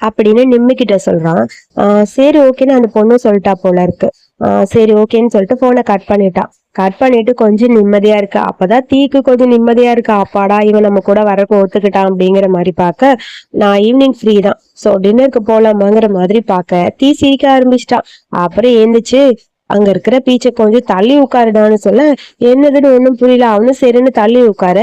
அப்படின்னு நிம்மிக்கிட்ட சொல்றான். ஆஹ் சரி ஓகேன்னு அந்த பொண்ணு சொல்லிட்டா போல இருக்கு. சரி ஓகேன்னு சொல்லிட்டு போனை கட் பண்ணிட்டான் கட் பண்ணிட்டு கொஞ்சம் நிம்மதியா இருக்கு? அப்பதான் தீக்கு கொஞ்சம் நிம்மதியா இருக்கு? அப்பாடா இவன் நம்ம கூட வரப்போ ஒத்துக்கிட்டான் அப்படிங்கிற மாதிரி பார்க்க நான் ஈவினிங் ஃப்ரீ தான். ஸோ டின்னருக்கு போலாமாங்கிற மாதிரி பார்க்க தீ சிரிக்க ஆரம்பிச்சிட்டான் அப்புறம் ஏந்திச்சு அங்க இருக்கிற பீச்சை கொஞ்சம் தள்ளி உட்காருடான்னு சொல்ல என்னதுன்னு ஒண்ணும் புரியல. அவனும் சரின்னு தள்ளி உட்கார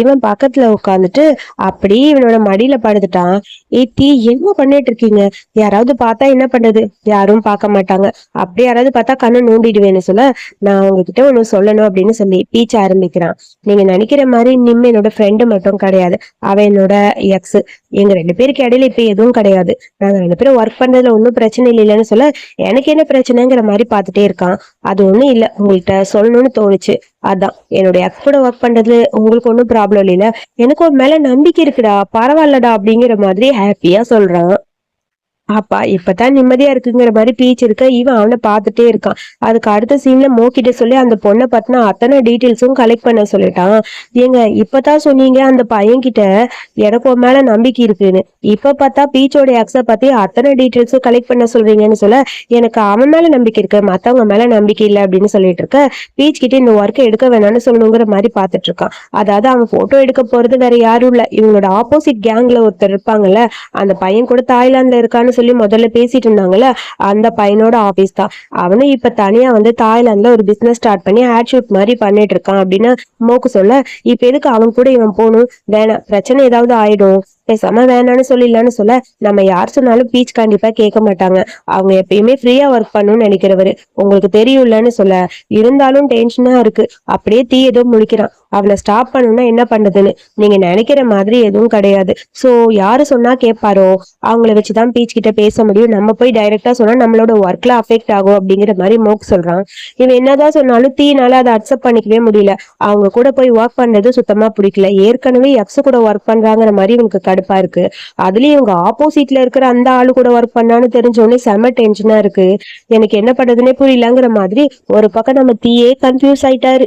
இவன் பக்கத்துல உட்காந்துட்டு அப்படியே இவனோட மடியில படுத்துட்டான். ஏ தீ என்ன பண்ணிட்டு இருக்கீங்க? யாராவது பார்த்தா என்ன பண்றது? யாரும் பார்க்க மாட்டாங்க. அப்படி யாராவது பார்த்தா கண்ணை நோண்டிடுவேன்னு சொல்ல நான் உங்ககிட்ட ஒண்ணு சொல்லணும் அப்படின்னு சொல்லி பீச்ச ஆரம்பிக்கிறான். நீங்க நினைக்கிற மாதிரி நிம் என்னோட ஃப்ரெண்டு மட்டும் கிடையாது. அவ என்னோட எக்ஸ் எங்க ரெண்டு பேருக்கு இடையில இப்ப எதுவும் கிடையாது. நாங்க ரெண்டு பேரும் ஒர்க் பண்றதுல ஒன்றும் பிரச்சனை இல்லைன்னு சொல்ல எனக்கு என்ன பிரச்சனைங்கிற மாதிரி பார்த்துட்டே இருக்கான் அது ஒண்ணும் இல்ல. உங்கள்கிட்ட சொல்லணும்னு தோணுச்சு. அதான். என்னுடைய அக் கூட ஒர்க் பண்றது உங்களுக்கு ஒன்றும் ப்ராப்ளம் இல்லைல்ல எனக்கு ஒரு மேல நம்பிக்கை இருக்குடா. பரவாயில்லடா அப்படிங்கிற மாதிரி ஹாப்பியா சொல்கிறான் அப்பா இப்பதான் நிம்மதியா இருக்குங்கிற மாதிரி பீச் இருக்க. இவன் அவனை பார்த்துட்டே இருக்கான். அதுக்கு அடுத்த சீன்ல மோக்கிட்ட சொல்லி அந்த பொண்ணை பத்தின அத்தனை டீட்டெயில்ஸும் கலெக்ட் பண்ண சொல்லிட்டான். ஏங்க இப்பதான் சொன்னீங்க அந்த பையன் கிட்ட எனக்கு உன் மேல நம்பிக்கை இருக்குன்னு. இப்ப பார்த்தா பீச்சோட எக்ஸ பத்தி அத்தனை டீட்டெயில்ஸும் கலெக்ட் பண்ண சொல்றீங்கன்னு சொல்ல எனக்கு அவன் மேல நம்பிக்கை இருக்கு மத்தவங்க மேல நம்பிக்கை இல்லை அப்படின்னு சொல்லிட்டு இருக்க பீச் கிட்ட இந்த ஒர்க்கை எடுக்க வேணாம்னு சொல்லணுங்கிற மாதிரி பார்த்துட்டு இருக்கான். அதாவது அவன் போட்டோ எடுக்க போறது வேற யாரும் இல்ல. இவங்களோட ஆப்போசிட் கேங்ல ஒருத்தர் இருப்பாங்கல்ல அந்த பையன் கூட தாய்லாந்துல இருக்கான்னு சொல்லி முதல்ல பேசிட்டு இருந்தாங்கல்ல அந்த பையனோட ஆபீஸ் தான். அவனும் இப்ப தனியா வந்து தாய்லாந்துல ஒரு பிசினஸ் ஸ்டார்ட் பண்ணி ஆட் ஷூட் மாதிரி பண்ணிட்டு இருக்கான் அப்படின்னு மோக்கு சொல்ல இப்ப எதுக்கு அவன் கூட இவன் போகணும்? வேணாம் பிரச்சனை ஏதாவது ஆயிடும். பேசாம வேணாம்னு சொல்லிடலான்னு சொல்ல நம்ம யார் சொன்னாலும் பீச் கண்டிப்பா கேட்க மாட்டாங்க. அவங்க எப்பயுமே ஃப்ரீயா ஒர்க் பண்ணணும்னு நினைக்கிறவரு. உங்களுக்கு தெரியும்லன்னு சொல்ல இருந்தாலும் டென்ஷனா இருக்கு. அப்படியே தீ ஏதோ முடிக்கிறான் அவனை ஸ்டாப் பண்ணணும்னா என்ன பண்றதுன்னு? நீங்க நினைக்கிற மாதிரி எதுவும் கிடையாது. சோ யாரு சொன்னா கேட்பாரோ அவங்கள வச்சுதான் பீச் கிட்ட பேச முடியும். நம்ம போய் டைரக்டா சொன்னா நம்மளோட ஒர்க்ல அஃபெக்ட் ஆகும் அப்படிங்கிற மாதிரி மோக் சொல்றான். இவன் என்னதான் சொன்னாலும் தீனால அதை அக்செப்ட் பண்ணிக்கவே முடியல. அவங்க கூட போய் ஒர்க் பண்றது சுத்தமா பிடிக்கல. ஏற்கனவே எக்ஸ் கூட ஒர்க் பண்றாங்கிற மாதிரி இவனுக்கு கடுப்பா இருக்கு. அதுலயும் இவங்க ஆப்போசிட்ல இருக்கிற அந்த ஆளு கூட ஒர்க் பண்ணான்னு தெரிஞ்ச உடனே செம டென்ஷனா இருக்கு. எனக்கு என்ன பண்றதுன்னே புரியலங்கிற மாதிரி ஒரு பக்கம் நம்ம தீயே கன்ஃபியூஸ் ஆயிட்டாரு.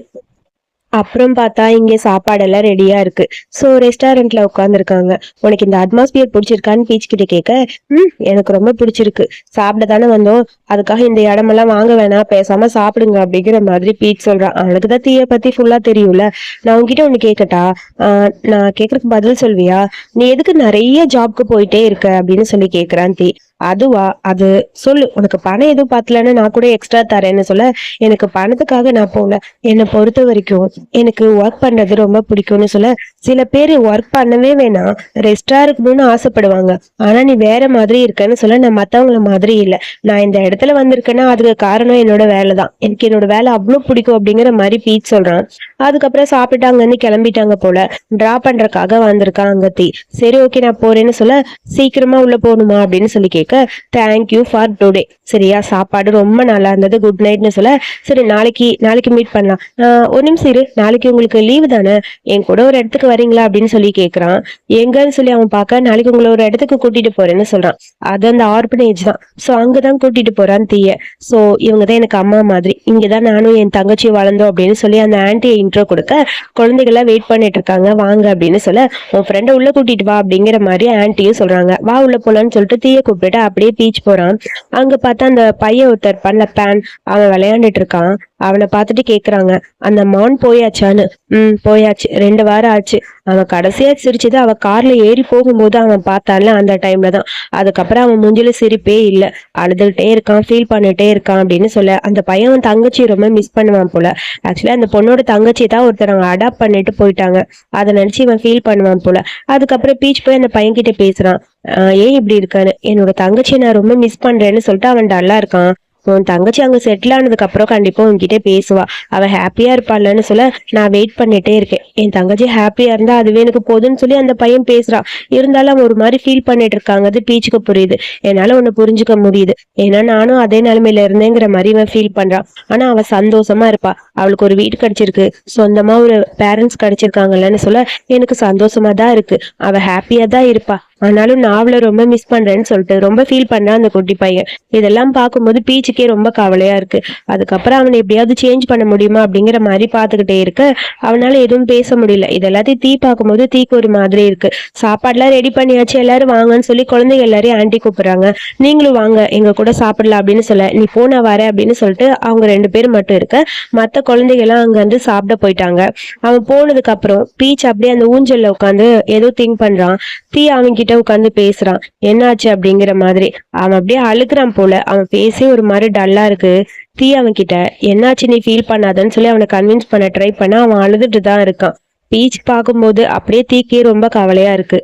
அப்புறம் பார்த்தா இங்கே சாப்பாடெல்லாம் ரெடியா இருக்கு. ஸோ ரெஸ்டாரண்ட்ல உட்காந்துருக்காங்க உனக்கு இந்த அட்மாஸ்பியர் பிடிச்சிருக்கான்னு பீச் கிட்ட கேட்க ம் எனக்கு ரொம்ப பிடிச்சிருக்கு. சாப்பிட தானே வந்தோம். அதுக்காக இந்த இடமெல்லாம் வாங்க வேணாம். பேசாம சாப்பிடுங்க அப்படிங்கிற மாதிரி பீச் சொல்றான் அவனுக்கு தான் தீயை பத்தி ஃபுல்லா தெரியும்ல. நான் உன்கிட்ட ஒன்று கேட்கட்டா? ஆஹ் நான் கேட்கறதுக்கு பதில் சொல்வியா? நீ எதுக்கு நிறைய ஜாப்க்கு போயிட்டே இருக்க? அப்படின்னு சொல்லி கேட்கறான் தீ. அதுவா? அது சொல்லு. உனக்கு பணம் எதுவும் பார்த்தலன்னு நான் கூட எக்ஸ்ட்ரா தரேன்னு சொல்ல. எனக்கு பணத்துக்காக நான் போகல. என்னை பொறுத்த வரைக்கும் எனக்கு ஒர்க் பண்றது ரொம்ப பிடிக்கும்னு சொல்ல. சில பேர் ஒர்க் பண்ணவே வேணாம். ரெஸ்டா இருக்கணும்னு ஆசைப்படுவாங்க. ஆனா நீ வேற மாதிரி இருக்கன்னு சொல்ல. நான் மத்தவங்கள மாதிரி இல்ல. நான் இந்த இடத்துல வந்திருக்கேன்னா அதுக்கு காரணம் என்னோட வேலை தான் எனக்கு என்னோட வேலை அவ்வளவு பிடிக்கும் அப்படிங்கிற மாதிரி பீச் சொல்றான். அதுக்கப்புறம் சாப்பிட்டு அங்கிருந்து கிளம்பிட்டாங்க போல. டிரா பண்றதுக்காக வந்திருக்கான் அங்கத்தி. சரி ஓகே நான் போறேன்னு சொல்ல. சீக்கிரமா உள்ள போகணுமா அப்படின்னு சொல்லி கேட்க தேங்க்யூ ஃபார் டுடே சரியா? சாப்பாடு ரொம்ப நல்லா இருந்தது. குட் நைட்னு சொல்ல சரி நாளைக்கு நாளைக்கு மீட் பண்ணலாம். ஆஹ் ஒரு நிமிஷம் இரு. நாளைக்கு உங்களுக்கு லீவு தானே? என் கூட ஒரு இடத்துக்கு வரீங்களா? அப்படின்னு சொல்லி கேட்குறான் எங்கன்னு சொல்லி அவன் பார்க்க நாளைக்கு உங்களை ஒரு இடத்துக்கு கூட்டிட்டு போறேன்னு சொல்றான். அது அந்த ஆர்பனேஜ் தான். சோ அங்கதான் கூட்டிட்டு போறான் தீய. சோ இவங்க தான் எனக்கு அம்மா மாதிரி. இங்கதான் நானும் என் தங்கச்சி வளர்ந்தோம் அப்படின்னு சொல்லி அந்த ஆன்டியை இன்ட்ரோ கொடுக்க குழந்தைகள்லாம் வெயிட் பண்ணிட்டு இருக்காங்க. வாங்க அப்படின்னு சொல்ல உன் ஃப்ரெண்டை உள்ள கூட்டிட்டு வா அப்படிங்கிற மாதிரி ஆன்ட்டியும் சொல்றாங்க. வா உள்ள போலான்னு சொல்லிட்டு தீய கூப்பிட்டு அப்படியே பீச் போறான். அங்க பார்த்தா அந்த பையன் ஒருத்தர் பண்ணல பேன் அவன் விளையாண்டுட்டு இருக்கான். அவனை பார்த்துட்டு கேக்குறாங்க அந்த மான் போயாச்சான்னு? ம் போயாச்சு. ரெண்டு வாரம் ஆச்சு. அவன் கடைசியா சிரிச்சது அவ கார்ல ஏறி போகும்போது அவன் பார்த்தான்ல அந்த டைம்ல தான் அதுக்கப்புறம் அவன் முஞ்சில சிரிப்பே இல்ல. அழுதுகிட்டே இருக்கான் ஃபீல் பண்ணிட்டே இருக்கான் அப்படின்னு சொல்ல. அந்த பையன் அவன் தங்கச்சி ரொம்ப மிஸ் பண்ணுவான் போல. ஆக்சுவலா அந்த பொண்ணோட தங்கச்சி தான் ஒருத்தர் அவங்க அடாப்ட் பண்ணிட்டு போயிட்டாங்க. அதை நினைச்சு இவன் ஃபீல் பண்ணுவான் போல. அதுக்கப்புறம் பீச் போய் அந்த பையன் கிட்ட பேசுறான். ஏன் இப்படி இருக்கான்னு? என்னோட தங்கச்சியை நான் ரொம்ப மிஸ் பண்றேன்னு சொல்லிட்டு அவன் டல்லா இருக்கான். உன் தங்கச்சி அங்க செட்டில் ஆனதுக்கு அப்புறம் கண்டிப்பா உன்கிட்ட பேசுவா. அவ ஹாப்பியா இருப்பாள்னு சொல்ல நான் வெயிட் பண்ணிட்டே இருக்கேன். என் தங்கச்சி ஹாப்பியா இருந்தா அதுவே எனக்கு போதுன்னு சொல்லி அந்த பையன் பேசுறான் இருந்தாலும் அவன் ஒரு மாதிரி ஃபீல் பண்ணிட்டு இருக்காங்க அது பீச்சுக்கு புரியுது. என்னால உன்னை புரிஞ்சுக்க முடியுது. ஏன்னா நானும் அதே நிலைமையில இருந்தேங்கிற மாதிரி இவன் ஃபீல் பண்றான். ஆனா அவ சந்தோஷமா இருப்பா. அவளுக்கு ஒரு வீடு கிடைச்சிருக்கு. சொந்தமா ஒரு பேரண்ட்ஸ் கிடைச்சிருக்காங்கல்லன்னு சொல்ல எனக்கு சந்தோஷமா தான் இருக்கு. அவ ஹாப்பியா தான் இருப்பா. ஆனாலும் நான் அவளை ரொம்ப மிஸ் பண்றேன்னு சொல்லிட்டு ரொம்ப ஃபீல் பண்ணா அந்த குட்டி பையன். இதெல்லாம் பார்க்கும்போது பீச்சுக்கே ரொம்ப கவலையா இருக்கு. அதுக்கப்புறம் அவனை எப்படியாவது சேஞ்ச் பண்ண முடியுமா அப்படிங்கிற மாதிரி பாத்துக்கிட்டே இருக்க. அவனால எதுவும் பேச முடியல. இது எல்லாத்தையும் தீ பார்க்கும்போது தீக்கு ஒரு மாதிரி இருக்கு. சாப்பாடுலாம் ரெடி பண்ணியாச்சு. எல்லாரும் வாங்கன்னு சொல்லி குழந்தைங்க எல்லாரையும் ஆண்டி கூப்பிடுறாங்க. நீங்களும் வாங்க. எங்க கூட சாப்பிடலாம் அப்படின்னு சொல்ல நீ போன வர அப்படின்னு சொல்லிட்டு அவங்க ரெண்டு பேர் மட்டும் இருக்க. மத்த குழந்தைகள்லாம் அங்கேருந்து சாப்பிட போயிட்டாங்க. அவன் போனதுக்கப்புறம் பீச் அப்படியே அந்த ஊஞ்சலில் உட்காந்து ஏதோ திங்க் பண்ணுறான் தீ அவன் கிட்ட உட்காந்து பேசுகிறான் என்னாச்சு அப்படிங்கிற மாதிரி. அவன் அப்படியே அழுகுறான் போல. அவன் பேசி ஒரு மாதிரி டல்லாக இருக்கு. தீ அவன் கிட்ட என்னாச்சு நீ ஃபீல் பண்ணாதன்னு சொல்லி அவனை கன்வின்ஸ் பண்ண ட்ரை பண்ண அவன் அழுதுட்டு தான் இருக்கான். பீச் பார்க்கும்போது அப்படியே தீக்கே ரொம்ப கவலையாக இருக்கு.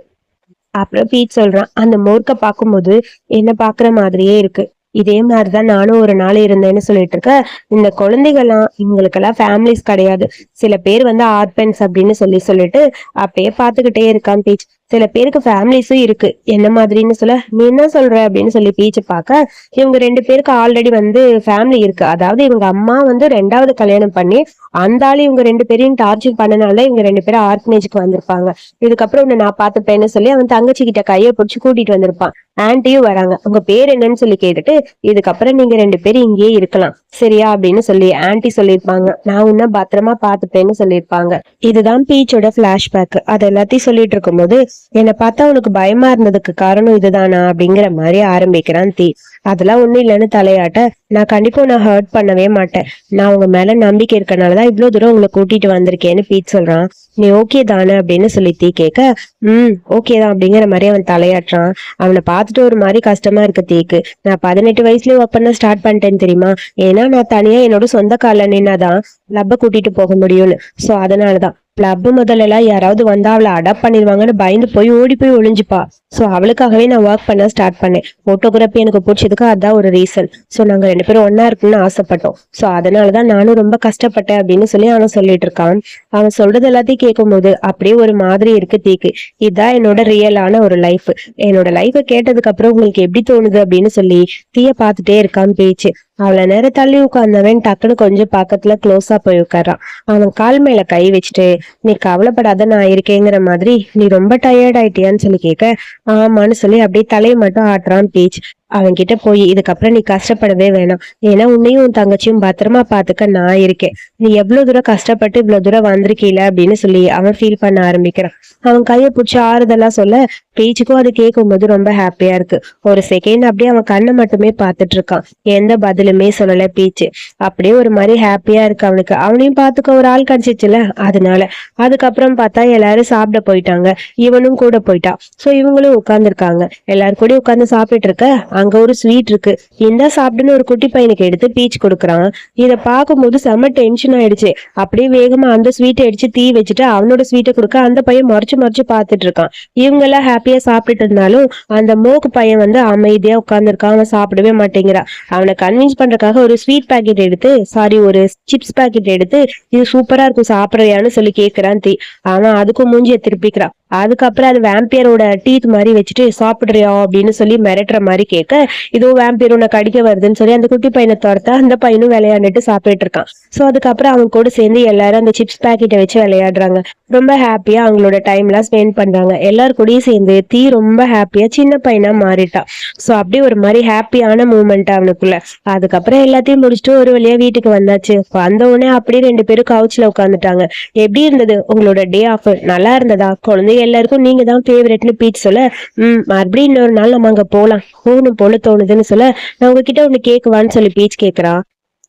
அப்புறம் பீச் சொல்றான் அந்த மோர்க்க பார்க்கும்போது என்ன பாக்குற மாதிரியே இருக்கு. இதே மாதிரிதான் நானும் ஒரு நாள் இருந்தேன்னு சொல்லிட்டு இருக்க இந்த குழந்தைகள்லாம் இவங்களுக்கெல்லாம் ஃபேமிலிஸ் கிடையாது. சில பேர் வந்து ஆர்பன்ஸ் அப்படின்னு சொல்லி சொல்லிட்டு அப்படியே பார்த்துக்கிட்டே இருக்கான் பீச் சில பேருக்கு ஃபேமிலிஸும் இருக்கு. என்ன மாதிரின்னு சொல்ல நீ என்ன சொல்ற அப்படின்னு சொல்லி பீச்சு பார்க்க இவங்க ரெண்டு பேருக்கு ஆல்ரெடி வந்து ஃபேமிலி இருக்கு. அதாவது இவங்க அம்மா வந்து ரெண்டாவது கல்யாணம் பண்ணி அந்த ஆளு இவங்க ரெண்டு பேரையும் டார்ச்சர் பண்ணனால இவங்க ரெண்டு பேரும் ஆர்கனேஜுக்கு வந்திருப்பாங்க. இதுக்கப்புறம் உன்னை நான் பார்த்துப்பேன்னு சொல்லி அவன் தங்கச்சி கிட்ட கையை பிடிச்சி கூட்டிட்டு வந்திருப்பான். ஆன்ட்டியும் வராங்க. உங்க பேர் என்னன்னு சொல்லி கேட்டுட்டு இதுக்கப்புறம் நீங்க ரெண்டு பேரும் இங்கேயே இருக்கலாம். சரியா அப்படின்னு சொல்லி ஆன்ட்டி சொல்லியிருப்பாங்க. நான் உன்ன பத்திரமா பார்த்துப்பேன்னு சொல்லியிருப்பாங்க. இதுதான் பீச்சோட பிளாஷ்பேக் அது எல்லாத்தையும் சொல்லிட்டு இருக்கும்போது என்னை பார்த்தா உனக்கு பயமா இருந்ததுக்கு காரணம் இதுதானா அப்படிங்கிற மாதிரி ஆரம்பிக்கிறான் தீ. அதெல்லாம் ஒண்ணும் இல்லைன்னு தலையாட்ட நான் கண்டிப்பா நான் ஹர்ட் பண்ணவே மாட்டேன். நான் உங்க மேல நம்பிக்கை இருக்கனாலதான் இவ்வளவு தூரம் உங்களை கூட்டிட்டு வந்திருக்கேன்னு பீட் சொல்றான். நீ ஓகே தானே அப்படின்னு சொல்லி தீ கேட்க ம் ஓகே தான் அப்படிங்கிற மாதிரி அவன் தலையாட்டுறான். அவனை பார்த்துட்டு ஒரு மாதிரி கஷ்டமா இருக்கு தீக்கு. நான் பதினெட்டு வயசுலயே ஒர்க் பண்ண ஸ்டார்ட் பண்ணிட்டேன் தெரியுமா? ஏன்னா நான் தனியா என்னோட சொந்த கால நின்னாதான் லப்ப கூட்டிட்டு போக முடியும்னு. சோ அதனாலதான். கிளப் முதல்ல எல்லாம் யாராவது வந்தா அவளை அடாப்ட் பண்ணிடுவாங்கன்னு பயந்து போய் ஓடி போய் ஒளிஞ்சுப்பா. சோ அவளுக்காகவே நான் ஒர்க் பண்ண ஸ்டார்ட் பண்ணேன். ஃபோட்டோகிராஃபி எனக்கு பிடிச்சதுக்கு அதான் ஒரு ரீசன் ஸோ நாங்க ரெண்டு பேரும் ஒன்னா இருக்குன்னு ஆசைப்பட்டோம். சோ அதனாலதான் நானும் ரொம்ப கஷ்டப்பட்டேன் அப்படின்னு சொல்லி அவன் சொல்லிட்டு இருக்கான். அவன் சொல்றது எல்லாத்தையும் கேட்கும்போது அப்படியே ஒரு மாதிரி இருக்கு தீக்கு. இதான் என்னோட ரியலான ஒரு லைஃப் என்னோட லைஃபை கேட்டதுக்கு அப்புறம் உங்களுக்கு எப்படி தோணுது அப்படின்னு சொல்லி தீய பார்த்துட்டே இருக்கான் பேச்சு. அவளை நேரம் தள்ளி உட்கார்ந்தவன் டக்குன்னு கொஞ்சம் பக்கத்துல க்ளோஸா போய் உட்கார்றான். அவன் கால் மேல கை வச்சுட்டு நீ கவலைப்படாத நான் இருக்கேங்கிற மாதிரி நீ ரொம்ப டயர்ட் ஆயிட்டியான்னு சொல்லி கேட்க ஆமான்னு சொல்லி அப்படியே தலையை மட்டும் ஆட்டுறான் பீச் அவன் கிட்ட போய் இதுக்கப்புறம் நீ கஷ்டப்படவே வேணாம். ஏன்னா உன்னையும் உன் தங்கச்சியும் பத்திரமா பாத்துக்க நான் இருக்கேன். நீ எவ்வளவு தூரம் கஷ்டப்பட்டு இவ்வளவு தூரம் வந்திருக்கீல? அப்படின்னு சொல்லி அவன் ஃபீல் பண்ண ஆரம்பிக்கிறான். அவன் கையை பிடிச்சி ஆறுதலா சொல்ல பேச்சுக்கும் அது கேட்கும்போது ரொம்ப ஹாப்பியா இருக்கு. ஒரு செகண்ட் அப்படியே அவன் கண்ணை மட்டுமே பாத்துட்டு இருக்கான். எந்த பதிலுமே சொல்லல பீச்சு. அப்படியே ஒரு மாதிரி ஹாப்பியா இருக்கு அவனுக்கு. அவனையும் பார்த்துக்க ஒரு ஆள் கிடைச்சிச்சுல அதனால. அதுக்கப்புறம் பார்த்தா எல்லாரும் சாப்பிட போயிட்டாங்க. இவனும் கூட போயிட்டான். சோ இவங்களும் உட்கார்ந்துருக்காங்க. எல்லாரும் கூட உட்கார்ந்து சாப்பிட்டுட்டு இருக்க அங்க ஒரு ஸ்வீட் இருக்கு. இந்த சாப்பிடுன்னு ஒரு குட்டி பையனுக்கு எடுத்து பீச் கொடுக்குறான். இத பார்க்கும்போது செம்ம டென்ஷன் ஆயிடுச்சு. அப்படியே வேகமா அந்த ஸ்வீட்டை அடிச்சு தீ வச்சுட்டு அவனோட ஸ்வீட்டை கொடுக்க அந்த பையன் மறைச்சு மறைச்சு பார்த்துட்டு இருக்கான். இவங்க எல்லாம் ஹாப்பியா சாப்பிட்டுட்டு இருந்தாலும் அந்த மோக்கு பையன் வந்து அமைதியா உட்கார்ந்துருக்கான். அவன் சாப்பிடவே மாட்டேங்கிறான் அவனை கன்வின்ஸ் பண்றதுக்காக ஒரு ஸ்வீட் பாக்கெட் எடுத்து சாரி ஒரு சிப்ஸ் பாக்கெட் எடுத்து இது சூப்பரா இருக்கும் சாப்பிடுறியான்னு சொல்லி கேக்குறான் தீ. அவன் அதுக்கும் மூஞ்சிய திருப்பிக்கிறான். அதுக்கப்புறம் அது வேம்பியரோட டீத் மாதிரி வச்சுட்டு சாப்பிடுறியா அப்படின்னு சொல்லி மிரட்டுற மாதிரி கேட்க இதோ வேம்பியர் உன்னை கடிக்க வருதுன்னு சொல்லி அந்த குட்டி பையனை துரத்த அந்த பையனும் விளையாண்டுட்டு சாப்பிட்டுட்டு இருக்கான். ஸோ அதுக்கப்புறம் அவங்க கூட சேர்ந்து எல்லாரும் அந்த சிப்ஸ் பாக்கெட்டை வச்சு விளையாடுறாங்க. ரொம்ப ஹாப்பியா அவங்களோட டைம்லாம் ஸ்பெண்ட் பண்றாங்க. எல்லார் கூடயும் சேர்ந்து தீ ரொம்ப ஹாப்பியா சின்ன பையனா மாறிட்டா. ஸோ அப்படியே ஒரு மாதிரி ஹாப்பியான மூமெண்ட் அவனுக்குள்ள. அதுக்கப்புறம் எல்லாத்தையும் முடிச்சுட்டு ஒரு வழியா வீட்டுக்கு வந்தாச்சு. வந்த உடனே அப்படியே ரெண்டு பேரும் கவுச்சில் உட்காந்துட்டாங்க எப்படி இருந்தது? உங்களோட டே ஆஃப் நல்லா இருந்ததா? குழந்தைங்க எல்லாருக்கும் நீங்க தான் ஃபேவரட்னு பீச் சொல்ல ம் மறுபடியும் இன்னொரு நாள் நம்ம அங்கே போகலாம் போகணும் போல தோணுதுன்னு சொல்ல நான் உங்ககிட்ட ஒன்று கேட்குவான்னு சொல்லி பீச் கேட்குறான்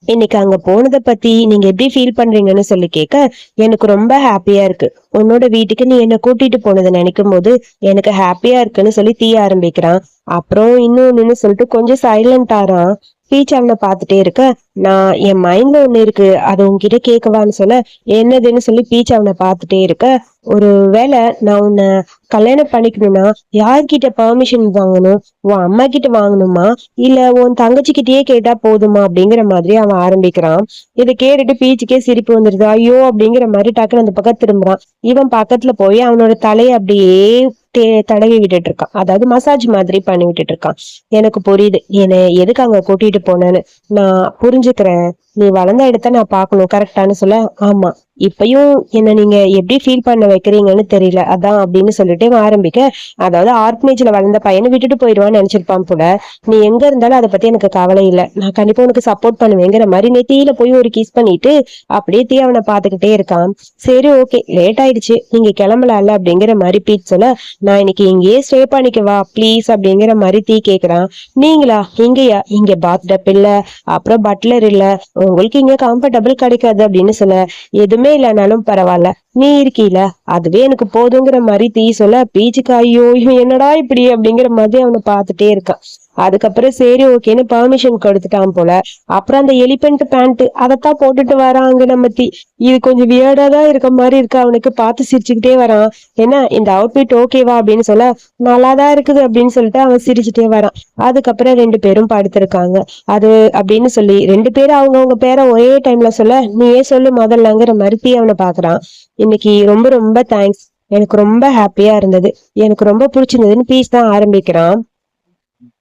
இன்னைக்கு அங்க போனதை பத்தி நீங்க எப்படி ஃபீல் பண்றீங்கன்னு சொல்லி கேட்க எனக்கு ரொம்ப ஹாப்பியா இருக்கு. உன்னோட வீட்டுக்கு நீ என்ன கூட்டிட்டு போனதை நினைக்கும் போது எனக்கு ஹாப்பியா இருக்குன்னு சொல்லி தீய ஆரம்பிக்கிறான். அப்புறம் இன்னொன்னு சொல்லிட்டு கொஞ்சம் சைலண்ட் ஆறான் பீச் அவனை பார்த்துட்டே இருக்க. நான் என் மைண்ட்ல ஒண்ணு இருக்கு. அது உன்கிட்ட கேட்கவான்னு சொல்ல என்னதுன்னு சொல்லி பீச் அவனை பார்த்துட்டே இருக்க. ஒரு வேளை நான் உன்னை கல்யாணம் பண்ணிக்கணும்னா யார்கிட்ட பர்மிஷன் வாங்கணும்? உன் அம்மா கிட்ட வாங்கணுமா? இல்ல உன் தங்கச்சி கிட்டயே கேட்டா போதுமா? அப்படிங்கிற மாதிரி அவன் ஆரம்பிக்கிறான். இதை கேட்டுட்டு பீச்சுக்கே சிரிப்பு வந்துருது. ஐயோ அப்படிங்கிற மாதிரி டக்குன்னு அந்த பக்கம் திரும்புறான். இவன் பக்கத்துல போய் அவனோட தலையை அப்படியே தே- தடவி விட்டுட்டு இருக்கான் அதாவது மசாஜ் மாதிரி பண்ணி விட்டுட்டு இருக்கான் எனக்கு புரியுது. என்னை எதுக்கு அங்க கூட்டிட்டு போனேன்னு நான் புரிஞ்சுக்கிறேன். நீ வளர்ந்த இடத்த நான் பார்க்கணும் கரெக்டான சொல்ல ஆமா. இப்பயும் என்ன நீங்க எப்படி ஃபீல் பண்ண வைக்கிறீங்கன்னு தெரியல அதான் அப்படின்னு சொல்லிட்டு ஆரம்பிக்க அதாவது ஆர்பனேஜ்ல வளர்ந்த பையனை விட்டுட்டு போயிடுவான்னு நினைச்சிருப்பான் போல. நீ எங்க இருந்தாலும் அதை பத்தி எனக்கு கவலை இல்ல. நான் கண்டிப்பா உனக்கு சப்போர்ட் பண்ணுவேங்கிற மாதிரி நெத்தியில போய் ஒரு கிஸ் பண்ணிட்டு அப்படியே தீ அவனை பாத்துக்கிட்டே இருக்கான். சரி ஓகே லேட் ஆயிடுச்சு. நீங்க கிளம்பலாம்ல அப்படிங்கிற மாதிரி பீட் சொல்ல நான் இன்னைக்கு இங்கேயே ஸ்டே பண்ணிக்கவா ப்ளீஸ் அப்படிங்கிற மாதிரி தீ கேக்குறான். நீங்களா? இங்கயா? இங்க பாத் டப் இல்ல அப்புறம் பட்லர் இல்ல உங்களுக்கு இங்க கம்ஃபர்டபுள் கிடைக்காது அப்படின்னு சொல்ல எதுவுமே இல்லைனாலும் பரவாயில்ல. நீ இருக்கீல? அதுவே எனக்கு போதுங்கிற மாதிரி தீ சொல்ல பீச்சுக்கு ஐயோ என்னடா இப்படி அப்படிங்கிற மாதிரி அவனை பார்த்துட்டே இருக்கான். அதுக்கப்புறம் சரி ஓகேன்னு பெர்மிஷன் கொடுத்துட்டான் போல. அப்புறம் அந்த எலிபென்ட் பேண்ட் அதைத்தான் போட்டுட்டு வராங்க நம்ம தீ இது கொஞ்சம் வியர்டா தான் இருக்க மாதிரி இருக்கு. அவனுக்கு பார்த்து சிரிச்சுக்கிட்டே வரான். என்ன இந்த அவுட்ஃபிட் ஓகேவா அப்படின்னு சொல்ல நல்லாதான் இருக்குது அப்படின்னு சொல்லிட்டு அவன் சிரிச்சுட்டே வரான். அதுக்கப்புறம் ரெண்டு பேரும் படுத்திருக்காங்க. அது அப்படின்னு சொல்லி ரெண்டு பேரும் அவங்கவங்க பேரை ஒரே டைம்ல சொல்ல நீயே சொல்லு முதல்லங்கிற மறுத்தி அவனை பாக்குறான் இன்னைக்கு ரொம்ப ரொம்ப தேங்க்ஸ் எனக்கு ரொம்ப ஹாப்பியா இருந்தது. எனக்கு ரொம்ப பிடிச்சிருந்ததுன்னு பீஸ் தான் ஆரம்பிக்கிறான்.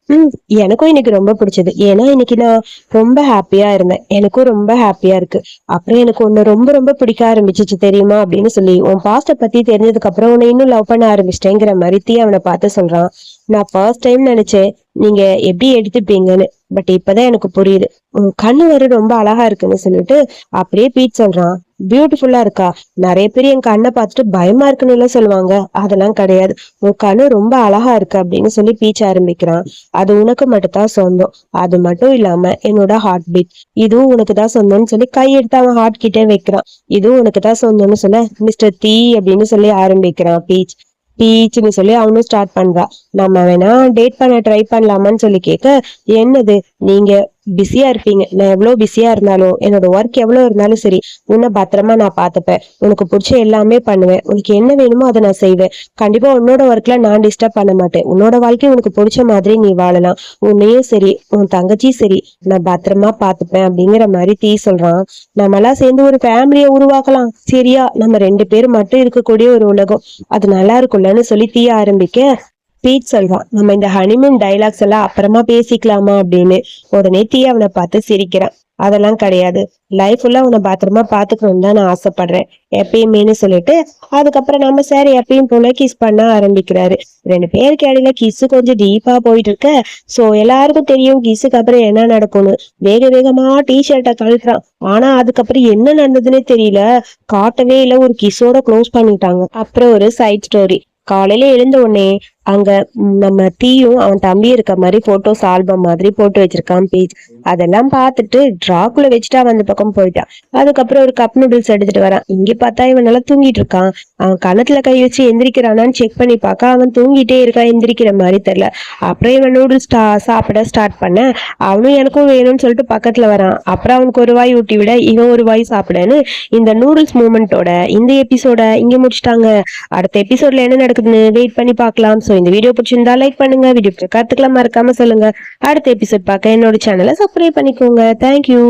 ம் எனக்கும் இன்னைக்கு ரொம்ப பிடிச்சது. ஏன்னா இன்னைக்கு நான் ரொம்ப ஹாப்பியா இருந்தேன். எனக்கும் ரொம்ப ஹாப்பியா இருக்கு. அப்புறம் எனக்கு உன்னை ரொம்ப ரொம்ப பிடிக்க ஆரம்பிச்சிச்சு தெரியுமா? அப்படின்னு சொல்லி உன் பாஸ்ட பத்தி தெரிஞ்சதுக்கு அப்புறம் உன்னை இன்னும் லவ் பண்ண ஆரம்பிச்சிட்டேங்கிற மாதிரி அவனை பார்த்து சொல்றான். நான் ஃபர்ஸ்ட் டைம் நினைச்சேன். நீங்க எப்படி எடுத்துப்பீங்கன்னு. பட் இப்பதான் எனக்கு புரியுது. உன் கண்ணு வர ரொம்ப அழகா இருக்குன்னு சொல்லிட்டு அப்படியே பீட் சொல்றான். பியூட்டிஃபுல்லா இருக்கா? நிறைய பேர் என் கண்ணை பார்த்துட்டு பயமா இருக்குன்னு எல்லாம் சொல்லுவாங்க. அதெல்லாம் கிடையாது. உன் கண்ணு ரொம்ப அழகா இருக்கு அப்படின்னு சொல்லி பீச்ச ஆரம்பிக்கிறான். அது உனக்கு மட்டும் தான் சொந்தம். அது மட்டும் இல்லாம என்னோட ஹார்ட் பீட் இதுவும் உனக்கு தான் சொந்தம்னு சொல்லி கை எடுத்து அவன் ஹார்ட் கிட்டே வைக்கிறான். இதுவும் உனக்கு தான் சொந்தம்னு சொல்ல மிஸ்டர் தீ அப்படின்னு சொல்லி ஆரம்பிக்கிறான் பீச் பீச்சுன்னு சொல்லி அவனும் ஸ்டார்ட் பண்றா நம்ம வேணா டேட் பண்ண ட்ரை பண்ணலாமான்னு சொல்லி கேட்க என்னது? நீங்க பிஸியா இருப்பீங்க. நான் எவ்வளவு பிஸியா இருந்தாலும் என்னோட ஒர்க் எவ்வளவு இருந்தாலும் சரி உன்னை பத்திரமா நான் பார்த்துப்பேன். உனக்கு பிடிச்ச எல்லாமே பண்ணுவேன். உனக்கு என்ன வேணுமோ அதை நான் செய்வேன். கண்டிப்பா உன்னோட ஒர்க்ல நான் டிஸ்டர்ப் பண்ண மாட்டேன். உன்னோட வாழ்க்கை உனக்கு பிடிச்ச மாதிரி நீ வாழலாம். உன்னையும் சரி உன் தங்கச்சியும் சரி நான் பத்திரமா பார்த்துப்பேன் அப்படிங்கிற மாதிரி தீ சொல்றான். நம்ம எல்லாம் சேர்ந்து ஒரு ஃபேமிலியை உருவாக்கலாம். சரியா? நம்ம ரெண்டு பேரும் மட்டும் இருக்கக்கூடிய ஒரு உலகம். அது நல்லா இருக்கும்லன்னு சொல்லி தீய ஆரம்பிக்க பீட் சொல்வான் நம்ம இந்த ஹனிமூன் டைலாக்ஸ் எல்லாம் அப்புறமா பேசிக்கலாமா அப்படின்னு உடனே தீ அவனை பார்த்து சிரிக்கிறான். அதெல்லாம் கிடையாது. லைஃப் ஃபுல்லா உன்னை பத்திரமா பாத்துக்கணும்னு தான் நான் ஆசைப்படுறேன். எப்பயுமேனு சொல்லிட்டு அதுக்கப்புறம் நம்ம சார் எப்பயும் போல கிஸ் பண்ண ஆரம்பிக்கிறாரு. ரெண்டு பேருக்கு இடையில கிஸ் கொஞ்சம் டீப்பா போயிட்டு இருக்க சோ எல்லாருக்கும் தெரியும் கிஸ்ஸுக்கு அப்புறம் என்ன நடக்கும்னு. வேக வேகமா டி ஷர்ட்டை கழட்டுறான். ஆனா அதுக்கப்புறம் என்ன நடந்ததுன்னே தெரியல. காட்டவே இல்ல. ஒரு கிஸ்ஸோட க்ளோஸ் பண்ணிட்டாங்க. அப்புறம் ஒரு சைட் ஸ்டோரி காலையில எழுந்த உடனே அங்க நம்ம தீயும் அவன் தம்பி இருக்க மாதிரி போட்டோஸ் ஆல்பம் மாதிரி போட்டு வச்சிருக்கான் பேஜ் அதெல்லாம் பார்த்துட்டு ட்ராக்குள்ள வச்சுட்டு அவன் அந்த பக்கம் போயிட்டான். அதுக்கப்புறம் ஒரு கப் நூடுல்ஸ் எடுத்துட்டு வரான். இங்க பார்த்தா இவன் நல்லா தூங்கிட்டு இருக்கான். அவன் கழுத்துல கை வச்சு எந்திரிக்கிறானான்னு செக் பண்ணி பார்க்க அவன் தூங்கிட்டே இருக்கான் எந்திரிக்கிற மாதிரி தெரியல. அப்புறம் இவன் நூடுல்ஸ் சாப்பிட ஸ்டார்ட் பண்ண அவனும் எனக்கும் வேணும்னு சொல்லிட்டு பக்கத்துல வரான். அப்புறம் அவனுக்கு ஒரு வாய் ஊட்டி விட இவன் ஒரு வாய் சாப்பிடன்னு இந்த நூடுல்ஸ் மூமெண்ட்டோட இந்த எபிசோட இங்க முடிச்சிட்டாங்க. அடுத்த எபிசோட்ல என்ன நடக்குதுன்னு வெயிட் பண்ணி பார்க்கலாம் ஸோ இந்த வீடியோ பிடிச்சிருந்தா லைக் பண்ணுங்க. வீடியோ கருத்துக்களை மறக்காம சொல்லுங்க. அடுத்த எபிசோட் பார்க்க என்னோட சேனலை சப்ஸ்கிரைப் பண்ணிக்கோங்க. தேங்க்யூ